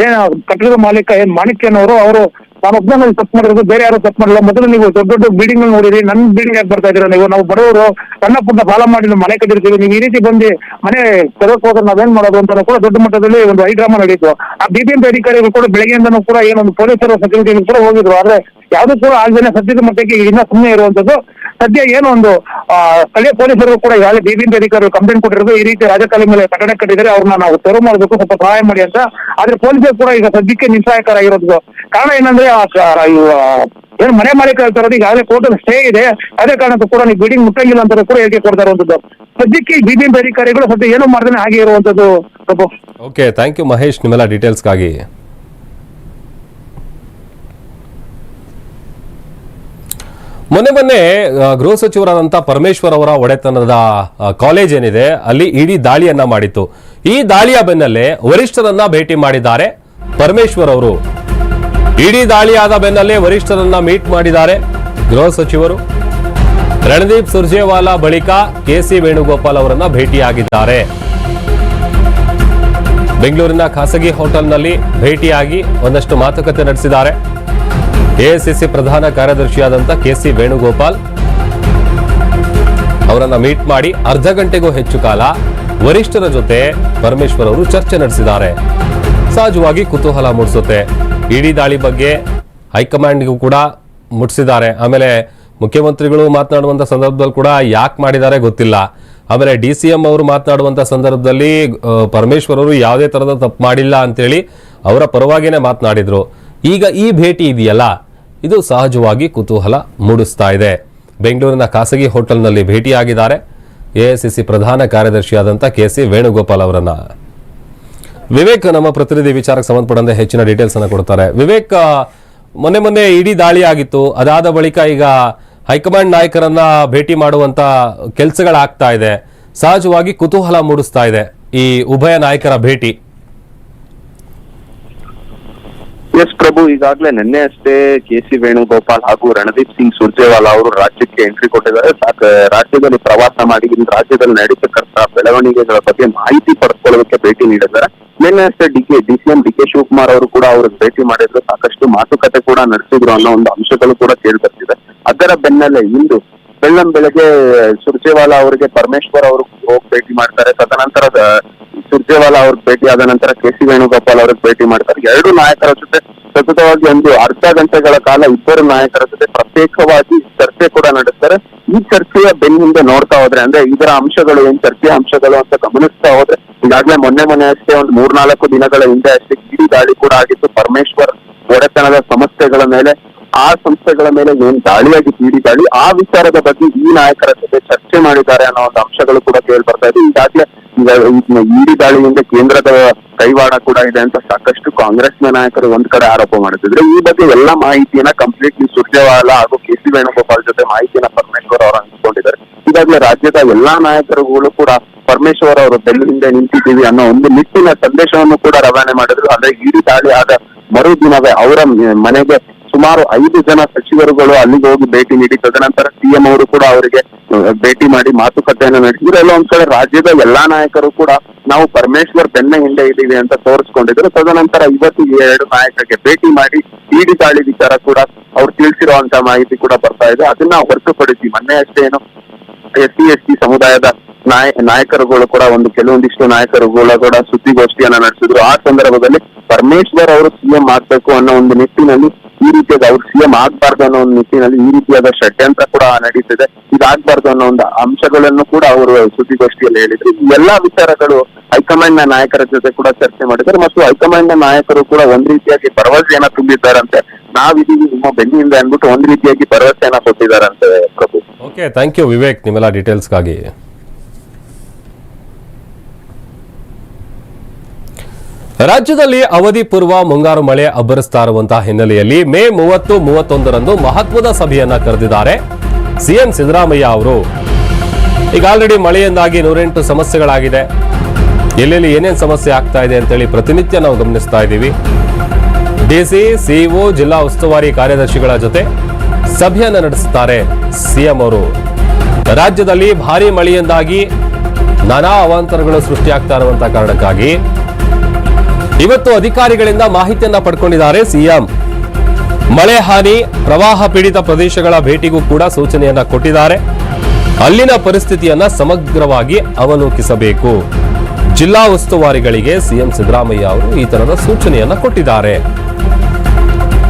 ಏನ್ ಕಟ್ಟಡದ ಮಾಲೀಕ ಏನ್ ಮಾಣಿಕ್ಯನವರು, ಅವರು ನಾನು ಒಬ್ಬನಲ್ಲಿ ತಪ್ಪು ಮಾಡಿರೋದು, ಬೇರೆ ಯಾರು ತಪ್ಪು ಮಾಡಿಲ್ಲ. ಮೊದಲು ನೀವು ದೊಡ್ಡ ದೊಡ್ಡ ಬಿಲ್ಡಿಂಗ್ ನೋಡಿರಿ ನನ್ನ ಬಿಲ್ಡಿಂಗ್ ಯಾಕೆ ಬರ್ತಾ ಇದ್ದೀರಾ ನೀವು? ನಾವು ಬಡವರು, ಸಣ್ಣ ಪುಟ್ಟ ಸಾಲ ಮಾಡಿ ಮನೆ ಕಟ್ಟಿರ್ತೀವಿ. ನೀವು ಈ ರೀತಿ ಬಂದು ಮನೆ ತೆರಕ್ ಹೋದ್ರೆ ನಾವೇನ್ ಮಾಡೋದು ಅಂತ ಕೂಡ ದೊಡ್ಡ ಮಟ್ಟದಲ್ಲಿ ಒಂದು ಹೈಡ್ರಾಮಾ ನಡೀತು. ಆ ಬಿಬಿಎಂಪಿ ಅಧಿಕಾರಿಗಳು ಕೂಡ ಬೆಳಗ್ಗೆಯಿಂದನೂ ಕೂಡ ಏನೊಂದು ಪೊಲೀಸರು ಸೆಕ್ಯೂರಿಟಿ ಕೂಡ ಹೋಗಿದ್ರು. ಆದ್ರೆ ಯಾವ್ದು ಕೂಡ ಆಗದೇನೆ ಸದ್ಯದ ಮಟ್ಟಕ್ಕೆ ಇನ್ನ ಸುಮ್ಮನೆ ಇರುವಂತದ್ದು. ಸದ್ಯ ಏನೋ ಒಂದು ಸ್ಥಳೀಯ ಪೊಲೀಸರು ಕೂಡ ಈಗಾಗಲೇ ಬಿಬಿಎಂಪಿ ಅಧಿಕಾರಿಗಳು ಕಂಪ್ಲೇಂಟ್ ಕೊಟ್ಟಿರೋದು, ಈ ರೀತಿ ರಾಜಕಾಲಿ ಮೇಲೆ ಕಟ್ಟಡ ಕಟ್ಟಿದ್ರೆ ಅವ್ರನ್ನ ನಾವು ತೆರವು ಮಾಡಬೇಕು, ಸ್ವಲ್ಪ ಸಹಾಯ ಮಾಡಿ ಅಂತ. ಆದ್ರೆ ಪೊಲೀಸರು ಕೂಡ ಈಗ ಸದ್ಯಕ್ಕೆ ನಿಸ್ಸಹಾಯಕರಾಗಿರೋದು ಕಾರಣ ಏನಂದ್ರೆ ಏನು ಮನೆ ಮಾಲೀಕ ಹೇಳ್ತಾರೋದು ಈಗಾಗಲೇ ಕೋರ್ಟಲ್ಲಿ ಸ್ಟೇ ಇದೆ. ಅದೇ ಕಾರಣಕ್ಕೂ ಕೂಡ ನೀವು ಬಿಲ್ಡಿಂಗ್ ಮುಟ್ಟಂಗಿಲ್ಲ ಅಂತ ಕೂಡ ಹೇಳಿಕೆ ಕೊಡ್ತಾ ಇರುವಂತದ್ದು. ಸದ್ಯಕ್ಕೆ ಬಿಬಿಎಂಪಿ ಅಧಿಕಾರಿಗಳು ಸದ್ಯ ಏನು ಮಾಡ್ದೇನೆ ಹಾಗೆ ಇರುವಂತದ್ದು ಓಕೆ ಥ್ಯಾಂಕ್ ಯು ಮಹೇಶ್, ನಿಮ್ಮೆಲ್ಲ ಡೀಟೇಲ್ಸ್ಗಾಗಿ ಮೊನ್ನೆ ಮೊನ್ನೆ ಗೃಹ ಸಚಿವರಾದಂಥ ಪರಮೇಶ್ವರ್ ಅವರ ಒಡೆತನದ ಕಾಲೇಜ್ ಏನಿದೆ, ಅಲ್ಲಿ ಇಡೀ ದಾಳಿಯನ್ನ ಮಾಡಿತ್ತು. ಈ ದಾಳಿಯ ಬೆನ್ನಲ್ಲೇ ವರಿಷ್ಠರನ್ನ ಭೇಟಿ ಮಾಡಿದ್ದಾರೆ ಪರಮೇಶ್ವರ್ ಅವರು. ಇಡೀ ದಾಳಿಯಾದ ಬೆನ್ನಲ್ಲೇ ವರಿಷ್ಠರನ್ನ ಮೀಟ್ ಮಾಡಿದ್ದಾರೆ ಗೃಹ ಸಚಿವರು. ರಣದೀಪ್ ಸುರ್ಜೇವಾಲಾ ಬಳಿಕ ಕೆಸಿ ವೇಣುಗೋಪಾಲ್ ಅವರನ್ನ ಭೇಟಿಯಾಗಿದ್ದಾರೆ. ಬೆಂಗಳೂರಿನ ಖಾಸಗಿ ಹೋಟೆಲ್ನಲ್ಲಿ ಭೇಟಿಯಾಗಿ ಒಂದಷ್ಟು ಮಾತುಕತೆ ನಡೆಸಿದ್ದಾರೆ. ಎಐಸಿಸಿ ಪ್ರಧಾನ ಕಾರ್ಯದರ್ಶಿಯಾದಂಥ ಕೆಸಿ ವೇಣುಗೋಪಾಲ್ ಅವರನ್ನು ಮೀಟ್ ಮಾಡಿ ಅರ್ಧ ಗಂಟೆಗೂ ಹೆಚ್ಚು ಕಾಲ ವರಿಷ್ಠರ ಜೊತೆ ಪರಮೇಶ್ವರ್ ಅವರು ಚರ್ಚೆ ನಡೆಸಿದ್ದಾರೆ. ಸಹಜವಾಗಿ ಕುತೂಹಲ ಮೂಡಿಸುತ್ತೆ. ಇಡಿ ದಾಳಿ ಬಗ್ಗೆ ಹೈಕಮಾಂಡ್ಗೂ ಕೂಡ ಮುಟ್ಟಿಸಿದ್ದಾರೆ. ಆಮೇಲೆ ಮುಖ್ಯಮಂತ್ರಿಗಳು ಮಾತನಾಡುವಂಥ ಸಂದರ್ಭದಲ್ಲಿ ಕೂಡ ಯಾಕೆ ಮಾಡಿದ್ದಾರೆ ಗೊತ್ತಿಲ್ಲ. ಆಮೇಲೆ ಡಿ ಸಿ ಎಂ ಅವರು ಮಾತನಾಡುವಂಥ ಸಂದರ್ಭದಲ್ಲಿ ಪರಮೇಶ್ವರ್ ಅವರು ಯಾವುದೇ ಥರದ ತಪ್ಪು ಮಾಡಿಲ್ಲ ಅಂತೇಳಿ ಅವರ ಪರವಾಗಿನೇ ಮಾತನಾಡಿದ್ರು. ಈಗ ಈ ಭೇಟಿ ಇದೆಯಲ್ಲ? ಇದು ಸಹಜವಾಗಿ ಕುತೂಹಲ ಮೂಡಿಸ್ತಾ ಇದೆ. ಬೆಂಗಳೂರಿನ ಖಾಸಗಿ ಹೋಟೆಲ್ನಲ್ಲಿ ಭೇಟಿಯಾಗಿದ್ದಾರೆ. ಎಐಸಿಸಿ ಪ್ರಧಾನ ಕಾರ್ಯದರ್ಶಿಯಾದಂಥ ಕೆ ಸಿ ವೇಣುಗೋಪಾಲ್ ಅವರನ್ನ. ವಿವೇಕ್, ನಮ್ಮ ಪ್ರತಿನಿಧಿ ವಿಚಾರಕ್ಕೆ ಸಂಬಂಧಪಟ್ಟಂತೆ ಹೆಚ್ಚಿನ ಡೀಟೇಲ್ಸ್ ಅನ್ನು ಕೊಡ್ತಾರೆ. ವಿವೇಕ್ ಮೊನ್ನೆ ಮೊನ್ನೆ ಇಡೀ ದಾಳಿ ಆಗಿತ್ತು. ಅದಾದ ಬಳಿಕ ಈಗ ಹೈಕಮಾಂಡ್ ನಾಯಕರನ್ನ ಭೇಟಿ ಮಾಡುವಂತ ಕೆಲಸಗಳಾಗ್ತಾ ಇದೆ. ಸಹಜವಾಗಿ ಕುತೂಹಲ ಮೂಡಿಸ್ತಾ ಇದೆ ಈ ಉಭಯ ನಾಯಕರ ಭೇಟಿ. ಎಸ್ ಪ್ರಭು, ಈಗಾಗಲೇ ನಿನ್ನೆ ಅಷ್ಟೇ ಕೆ ಸಿ ವೇಣುಗೋಪಾಲ್ ಹಾಗೂ ರಣದೀಪ್ ಸಿಂಗ್ ಸುರ್ಜೇವಾಲಾ ಅವರು ರಾಜ್ಯಕ್ಕೆ ಎಂಟ್ರಿ ಕೊಟ್ಟಿದ್ದಾರೆ. ರಾಜ್ಯದಲ್ಲಿ ಪ್ರವಾಸ ಮಾಡಿ ರಾಜ್ಯದಲ್ಲಿ ನಡೀತಕ್ಕಂತಹ ಬೆಳವಣಿಗೆಗಳ ಬಗ್ಗೆ ಮಾಹಿತಿ ಪಡ್ಕೊಳ್ಳೋದಕ್ಕೆ ಭೇಟಿ ನೀಡಿದ್ದಾರೆ. ನಿನ್ನೆ ಅಷ್ಟೇ D K, D C D K Shivakumar ಅವರು ಕೂಡ ಅವ್ರಿಗೆ ಭೇಟಿ ಮಾಡಿದ್ರು. ಸಾಕಷ್ಟು ಮಾತುಕತೆ ಕೂಡ ನಡೆಸಿದ್ರು ಅನ್ನೋ ಒಂದು ಅಂಶಗಳು ಕೂಡ ಕೇಳಿ ಬರ್ತಿದೆ. ಅದರ ಬೆನ್ನಲ್ಲೇ ಇಂದು ಬೆಳ್ಳಂ ಬೆಳಗ್ಗೆ ಸುರ್ಜೇವಾಲಾ ಅವರಿಗೆ ಪರಮೇಶ್ವರ್ ಅವರು ಹೋಗಿ ಭೇಟಿ ಮಾಡ್ತಾರೆ. ತದನಂತರ ಸುರ್ಜೇವಾಲಾ ಅವ್ರಿಗೆ ಭೇಟಿ ಆದ ನಂತರ ಕೆ ಸಿ ವೇಣುಗೋಪಾಲ್ ಅವ್ರಿಗೆ ಭೇಟಿ ಮಾಡ್ತಾರೆ. ಎರಡು ನಾಯಕರ ಜೊತೆ ಸತತವಾಗಿ ಒಂದು ಅರ್ಧ ಗಂಟೆಗಳ ಕಾಲ ಇಬ್ಬರು ನಾಯಕರ ಜೊತೆ ಪ್ರತ್ಯೇಕವಾಗಿ ಚರ್ಚೆ ಕೂಡ ನಡೆಸ್ತಾರೆ. ಈ ಚರ್ಚೆಯ ಬೆನ್ನಿಂದ ನೋಡ್ತಾ ಹೋದ್ರೆ, ಅಂದ್ರೆ ಇದರ ಅಂಶಗಳು ಏನ್, ಚರ್ಚೆಯ ಅಂಶಗಳು ಅಂತ ಗಮನಿಸ್ತಾ ಹೋದ್ರೆ, ಈಗಾಗಲೇ ಮೊನ್ನೆ ಮೊನ್ನೆ ಅಷ್ಟೇ ಒಂದು ಮೂರ್ನಾಲ್ಕು ದಿನಗಳ ಹಿಂದೆ ಅಷ್ಟೇ ಕಿಡಿ ದಾಳಿ ಕೂಡ ಆಗಿತ್ತು. ಪರಮೇಶ್ವರ್ ಒಡೆತನದ ಸಮಸ್ಯೆಗಳ ಮೇಲೆ ಆ ಸಂಸ್ಥೆಗಳ ಮೇಲೆ ಏನ್ ದಾಳಿಯಾಗಿ ಬೀಡಿದಾಳಿ ಆ ವಿಚಾರದ ಬಗ್ಗೆ ಈ ನಾಯಕರ ಜೊತೆ ಚರ್ಚೆ ಮಾಡಿದ್ದಾರೆ ಅನ್ನೋ ಒಂದು ಅಂಶಗಳು ಕೂಡ ಕೇಳಿ ಬರ್ತಾ ಇದೆ. ಈಗಾಗಲೇ ಈಗ ಇಡಿ ದಾಳಿಯಿಂದ ಕೇಂದ್ರದ ಕೈವಾಡ ಕೂಡ ಇದೆ ಅಂತ ಸಾಕಷ್ಟು ಕಾಂಗ್ರೆಸ್ನ ನಾಯಕರು ಒಂದ್ ಕಡೆ ಆರೋಪ ಮಾಡುತ್ತಿದ್ರೆ, ಈ ಬಗ್ಗೆ ಎಲ್ಲ ಮಾಹಿತಿಯನ್ನ ಕಂಪ್ಲೀಟ್ಲಿ ಸುರ್ಜೇವಾಲ ಹಾಗೂ ಕೆ ಸಿ ವೇಣುಗೋಪಾಲ್ ಜೊತೆ ಮಾಹಿತಿಯನ್ನ ಪರಮೇಶ್ವರ್ ಅವರು ಹಂಚಿಕೊಂಡಿದ್ದಾರೆ. ಈಗಾಗಲೇ ರಾಜ್ಯದ ಎಲ್ಲಾ ನಾಯಕರುಗಳು ಕೂಡ ಪರಮೇಶ್ವರ್ ಅವರು ಬೆನ್ನಿಂದ ನಿಂತಿದ್ದೀವಿ ಅನ್ನೋ ಒಂದು ನಿಟ್ಟಿನ ಸಂದೇಶವನ್ನು ಕೂಡ ರವಾನೆ ಮಾಡಿದ್ರು. ಅಂದ್ರೆ ಇಡೀ ದಾಳಿ ಆದ ಮರುದಿನವೇ ಅವರ ಮನೆಗೆ ಸುಮಾರು ಐದು ಜನ ಸಚಿವರುಗಳು ಅಲ್ಲಿಗೆ ಹೋಗಿ ಭೇಟಿ ನೀಡಿ, ತದನಂತರ ಸಿಎಂ ಅವರು ಕೂಡ ಅವರಿಗೆ ಭೇಟಿ ಮಾಡಿ ಮಾತುಕತೆಯನ್ನು ನಡೆಸಿದ್ರು ಎಲ್ಲ ಒಂದ್ ಕಡೆ ರಾಜ್ಯದ ಎಲ್ಲಾ ನಾಯಕರು ಕೂಡ ನಾವು ಪರಮೇಶ್ವರ್ ಬೆನ್ನ ಹಿಂದೆ ಇದ್ದೀವಿ ಅಂತ ತೋರಿಸ್ಕೊಂಡಿದ್ರು. ತದನಂತರ ಇವತ್ತು ಎರಡು ನಾಯಕರಿಗೆ ಭೇಟಿ ಮಾಡಿ ಇಡಿ ದಾಳಿ ವಿಚಾರ ಕೂಡ ಅವ್ರು ತಿಳಿಸಿರುವಂತ ಮಾಹಿತಿ ಕೂಡ ಬರ್ತಾ ಇದೆ. ಅದನ್ನ ಹೊರತುಪಡಿಸಿ ಮೊನ್ನೆ ಅಷ್ಟೇ ಏನು ಎಸ್ ಸಿ ಎಸ್ ಸಮುದಾಯದ ನಾಯ, ನಾಯಕರುಗಳು ಕೂಡ ಒಂದು ಕೆಲವೊಂದಿಷ್ಟು ನಾಯಕರುಗಳು ಕೂಡ ಸುದ್ದಿಗೋಷ್ಠಿಯನ್ನ ನಡೆಸಿದ್ರು. ಆ ಸಂದರ್ಭದಲ್ಲಿ ಪರಮೇಶ್ವರ್ ಅವರು ಸಿಎಂ ಆಗ್ಬೇಕು ಅನ್ನೋ ಒಂದು ನಿಟ್ಟಿನಲ್ಲಿ ಈ ರೀತಿಯಾದ ಅವ್ರು ಸಿಎಂ ಆಗ್ಬಾರ್ದು ಅನ್ನೋ ಒಂದು ನಿಟ್ಟಿನಲ್ಲಿ ಈ ರೀತಿಯಾದ ಷಡ್ಯಂತ್ರ ಕೂಡ ನಡೀತಿದೆ. ಇದಾಗ್ಬಾರ್ದು ಅನ್ನೋ ಒಂದು ಅಂಶಗಳನ್ನು ಕೂಡ ಅವರು ಸುದ್ದಿಗೋಷ್ಠಿಯಲ್ಲಿ ಹೇಳಿದ್ರು. ಈ ಎಲ್ಲಾ ವಿಚಾರಗಳು ಹೈಕಮಾಂಡ್ನ ನಾಯಕರ ಜೊತೆ ಕೂಡ ಚರ್ಚೆ ಮಾಡಿದ್ದಾರೆ ಮತ್ತು ಹೈಕಮಾಂಡ್ನ ನಾಯಕರು ಕೂಡ ಒಂದ್ ರೀತಿಯಾಗಿ ಭರವಸೆಯನ್ನ ತುಂಬಿದ್ದಾರಂತೆ. ನಾವಿದೀವಿ, ನಿಮ್ಮ ಬೆನ್ನಿಂದ ಅಂದ್ಬಿಟ್ಟು ಒಂದ್ ರೀತಿಯಾಗಿ ಭರವಸೆಯನ್ನ ಕೊಟ್ಟಿದ್ದಾರಂತೆ Prabhu. Okay thank you Vivek ನಿಮ್ಮೆಲ್ಲ ಡೀಟೇಲ್ಸ್ಗಾಗಿ ರಾಜ್ಯದಲ್ಲಿ ಅವಧಿ ಪೂರ್ವ ಮುಂಗಾರು ಮಳೆ ಅಬ್ಬರಿಸ್ತಾ ಇರುವಂತಹ ಹಿನ್ನೆಲೆಯಲ್ಲಿ ಮೇ ಮೂವತ್ತು, ಮೂವತ್ತೊಂದರಂದು ಮಹತ್ವದ ಸಭೆಯನ್ನ ಕರೆದಿದ್ದಾರೆ ಸಿಎಂ ಸಿದ್ದರಾಮಯ್ಯ ಅವರು. ಈಗ ಆಲ್ರೆಡಿ ಮಳೆಯಿಂದಾಗಿ ನೂರೆಂಟು ಸಮಸ್ಯೆಗಳಾಗಿದೆ. ಎಲ್ಲೆಲ್ಲಿ ಏನೇನು ಸಮಸ್ಯೆ ಆಗ್ತಾ ಇದೆ ಅಂತೇಳಿ ಪ್ರತಿನಿತ್ಯ ನಾವು ಗಮನಿಸ್ತಾ ಇದ್ದೀವಿ. ಡಿಸಿ ಸಿಇಒ ಜಿಲ್ಲಾ ಉಸ್ತುವಾರಿ ಕಾರ್ಯದರ್ಶಿಗಳ ಜೊತೆ ಸಭೆಯನ್ನು ನಡೆಸುತ್ತಾರೆ ಸಿಎಂ ಅವರು. ರಾಜ್ಯದಲ್ಲಿ ಭಾರಿ ಮಳೆಯಿಂದಾಗಿ ನಾನಾ ಅವಾಂತರಗಳು ಸೃಷ್ಟಿಯಾಗ್ತಾ ಇರುವಂತಹ ಕಾರಣಕ್ಕಾಗಿ ಇವತ್ತು ಅಧಿಕಾರಿಗಳಿಂದ ಮಾಹಿತಿಯನ್ನ ಪಡ್ಕೊಂಡಿದ್ದಾರೆ ಸಿಎಂ. ಮಳೆ, ಹಾನಿ, ಪ್ರವಾಹ ಪೀಡಿತ ಪ್ರದೇಶಗಳ ಭೇಟಿಗೂ ಕೂಡ ಸೂಚನೆಯನ್ನ ಕೊಟ್ಟಿದ್ದಾರೆ. ಅಲ್ಲಿನ ಪರಿಸ್ಥಿತಿಯನ್ನ ಸಮಗ್ರವಾಗಿ ಅವಲೋಕಿಸಬೇಕು. ಜಿಲ್ಲಾ ಉಸ್ತುವಾರಿಗಳಿಗೆ ಸಿಎಂ ಸಿದ್ದರಾಮಯ್ಯ ಅವರು ಈ ತರದ ಸೂಚನೆಯನ್ನ ಕೊಟ್ಟಿದ್ದಾರೆ.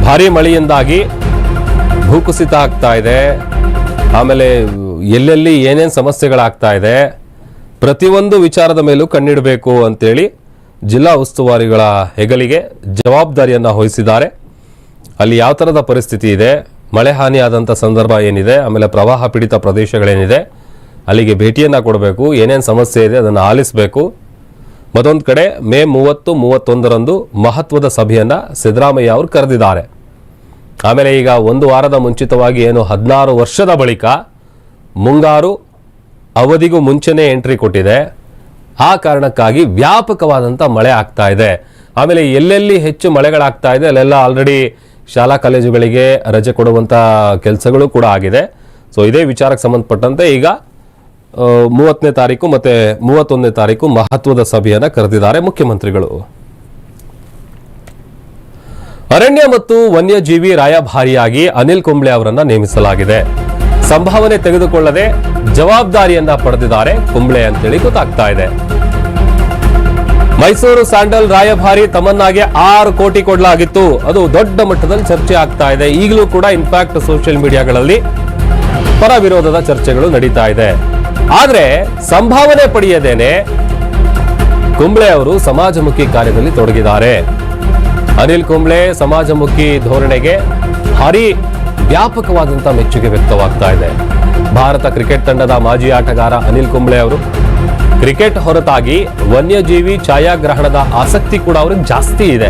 ಭಾರಿ ಮಳೆಯಿಂದಾಗಿ ಭೂಕುಸಿತ ಆಗ್ತಾ ಇದೆ. ಆಮೇಲೆ ಎಲ್ಲೆಲ್ಲಿ ಏನೇನು ಸಮಸ್ಯೆಗಳಾಗ್ತಾ ಇದೆ, ಪ್ರತಿಯೊಂದು ವಿಚಾರದ ಮೇಲೂ ಕಣ್ಣಿಡಬೇಕು ಅಂತೇಳಿ ಜಿಲ್ಲಾ ಉಸ್ತುವಾರಿಗಳ ಹೆಗಲಿಗೆ ಜವಾಬ್ದಾರಿಯನ್ನು ವಹಿಸಿದ್ದಾರೆ. ಅಲ್ಲಿ ಯಾವ ಥರದ ಪರಿಸ್ಥಿತಿ ಇದೆ? ಮಳೆ ಹಾನಿಯಾದಂಥ ಸಂದರ್ಭ ಏನಿದೆ? ಆಮೇಲೆ ಪ್ರವಾಹ ಪೀಡಿತ ಪ್ರದೇಶಗಳೇನಿದೆ? ಅಲ್ಲಿಗೆ ಭೇಟಿಯನ್ನು ಕೊಡಬೇಕು. ಏನೇನು ಸಮಸ್ಯೆ ಇದೆ? ಅದನ್ನು ಆಲಿಸಬೇಕು. ಮತ್ತೊಂದು ಕಡೆ ಮೇ ಮೂವತ್ತು, ಮೂವತ್ತೊಂದರಂದು ಮಹತ್ವದ ಸಭೆಯನ್ನು ಸಿದ್ದರಾಮಯ್ಯ ಅವರು ಕರೆದಿದ್ದಾರೆ. ಆಮೇಲೆ ಈಗ ಒಂದು ವಾರದ ಮುಂಚಿತವಾಗಿ ಏನು ಹದಿನಾರು ವರ್ಷದ ಬಳಿಕ ಮುಂಗಾರು ಅವಧಿಗೂ ಮುಂಚೆನೇ ಎಂಟ್ರಿ ಕೊಟ್ಟಿದೆ. ಆ ಕಾರಣಕ್ಕಾಗಿ ವ್ಯಾಪಕವಾದಂಥ ಮಳೆ ಆಗ್ತಾ ಇದೆ. ಆಮೇಲೆ ಎಲ್ಲೆಲ್ಲಿ ಹೆಚ್ಚು ಮಳೆಗಳಾಗ್ತಾ ಇದೆ, ಅಲ್ಲೆಲ್ಲ ಆಲ್ರೆಡಿ ಶಾಲಾ ಕಾಲೇಜುಗಳಿಗೆ ರಜೆ ಕೊಡುವಂಥ ಕೆಲಸಗಳು ಕೂಡ ಆಗಿದೆ. ಸೊ ಇದೇ ವಿಚಾರಕ್ಕೆ ಸಂಬಂಧಪಟ್ಟಂತೆ ಈಗ ಮೂವತ್ತನೇ ತಾರೀಕು ಮತ್ತು ಮೂವತ್ತೊಂದನೇ ತಾರೀಕು ಮಹತ್ವದ ಸಭೆಯನ್ನು ಕರೆದಿದ್ದಾರೆ ಮುಖ್ಯಮಂತ್ರಿಗಳು. ಅರಣ್ಯ ಮತ್ತು ವನ್ಯಜೀವಿ ರಾಯಭಾರಿಯಾಗಿ ಅನಿಲ್ ಕುಂಬ್ಳೆ ಅವರನ್ನು ನೇಮಿಸಲಾಗಿದೆ. ಸಂಭಾವನೆ ತೆಗೆದುಕೊಳ್ಳದೆ ಜವಾಬ್ದಾರಿಯನ್ನ ಪಡೆದಿದ್ದಾರೆ ಕುಂಬ್ಳೆ ಅಂತೇಳಿ ಗೊತ್ತಾಗ್ತಾ ಇದೆ. ಮೈಸೂರು ಸ್ಯಾಂಡಲ್ ರಾಯಭಾರಿ ತಮ್ಮನ್ನಾಗೆ ಆರು ಕೋಟಿ ಕೊಡಲಾಗಿತ್ತು. ಅದು ದೊಡ್ಡ ಮಟ್ಟದಲ್ಲಿ ಚರ್ಚೆ ಆಗ್ತಾ ಇದೆ. ಈಗಲೂ ಕೂಡ ಇನ್ಫ್ಯಾಕ್ಟ್ ಸೋಷಿಯಲ್ ಮೀಡಿಯಾಗಳಲ್ಲಿ ಪರ ವಿರೋಧದ ಚರ್ಚೆಗಳು ನಡೀತಾ ಇದೆ. ಆದ್ರೆ ಸಂಭಾವನೆ ಪಡೆಯದೇನೆ ಕುಂಬ್ಳೆ ಅವರು ಸಮಾಜಮುಖಿ ಕಾರ್ಯದಲ್ಲಿ ತೊಡಗಿದ್ದಾರೆ. ಅನಿಲ್ ಕುಂಬ್ಳೆ ಸಮಾಜಮುಖಿ ಧೋರಣೆಗೆ ಭಾರಿ ವ್ಯಾಪಕವಾದಂತಹ ಮೆಚ್ಚುಗೆ ವ್ಯಕ್ತವಾಗ್ತಾ ಇದೆ. ಭಾರತ ಕ್ರಿಕೆಟ್ ತಂಡದ ಮಾಜಿ ಆಟಗಾರ ಅನಿಲ್ ಕುಂಬ್ಳೆ ಅವರು ಕ್ರಿಕೆಟ್ ಹೊರತಾಗಿ ವನ್ಯಜೀವಿ ಛಾಯಾಗ್ರಹಣದ ಆಸಕ್ತಿ ಕೂಡ ಅವ್ರಿಗೆ ಜಾಸ್ತಿ ಇದೆ.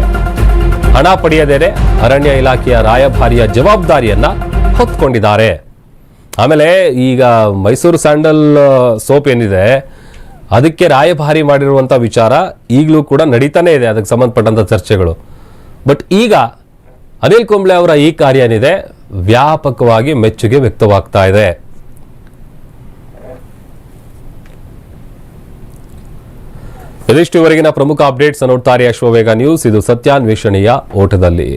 ಹಣ ಪಡೆಯದೇನೆ ಅರಣ್ಯ ಇಲಾಖೆಯ ರಾಯಭಾರಿಯ ಜವಾಬ್ದಾರಿಯನ್ನ ಹೊತ್ಕೊಂಡಿದ್ದಾರೆ. ಆಮೇಲೆ ಈಗ ಮೈಸೂರು ಸ್ಯಾಂಡಲ್ ಸೋಪ್ ಏನಿದೆ, ಅದಕ್ಕೆ ರಾಯಭಾರಿ ಮಾಡಿರುವಂಥ ವಿಚಾರ ಈಗಲೂ ಕೂಡ ನಡೀತಾನೆ ಇದೆ, ಅದಕ್ಕೆ ಸಂಬಂಧಪಟ್ಟಂಥ ಚರ್ಚೆಗಳು. ಬಟ್ ಈಗ ಅನಿಲ್ ಕುಂಬ್ಳೆ ಅವರ ಈ ಕಾರ್ಯ ಏನಿದೆ? ವ್ಯಾಪಕವಾಗಿ ಮೆಚ್ಚುಗೆ ವ್ಯಕ್ತವಾಗ್ತಾ ಇದೆ. ಇದಿಷ್ಟು ಇವರೆಗಿನ ಪ್ರಮುಖ ಅಪ್ಡೇಟ್ಸ್ ನೋಡ್ತಾರೆ ಅಶ್ವವೇಗ ನ್ಯೂಸ್. ಇದು ಸತ್ಯಾನ್ವೇಷಣೆಯ ಓಟದಲ್ಲಿ.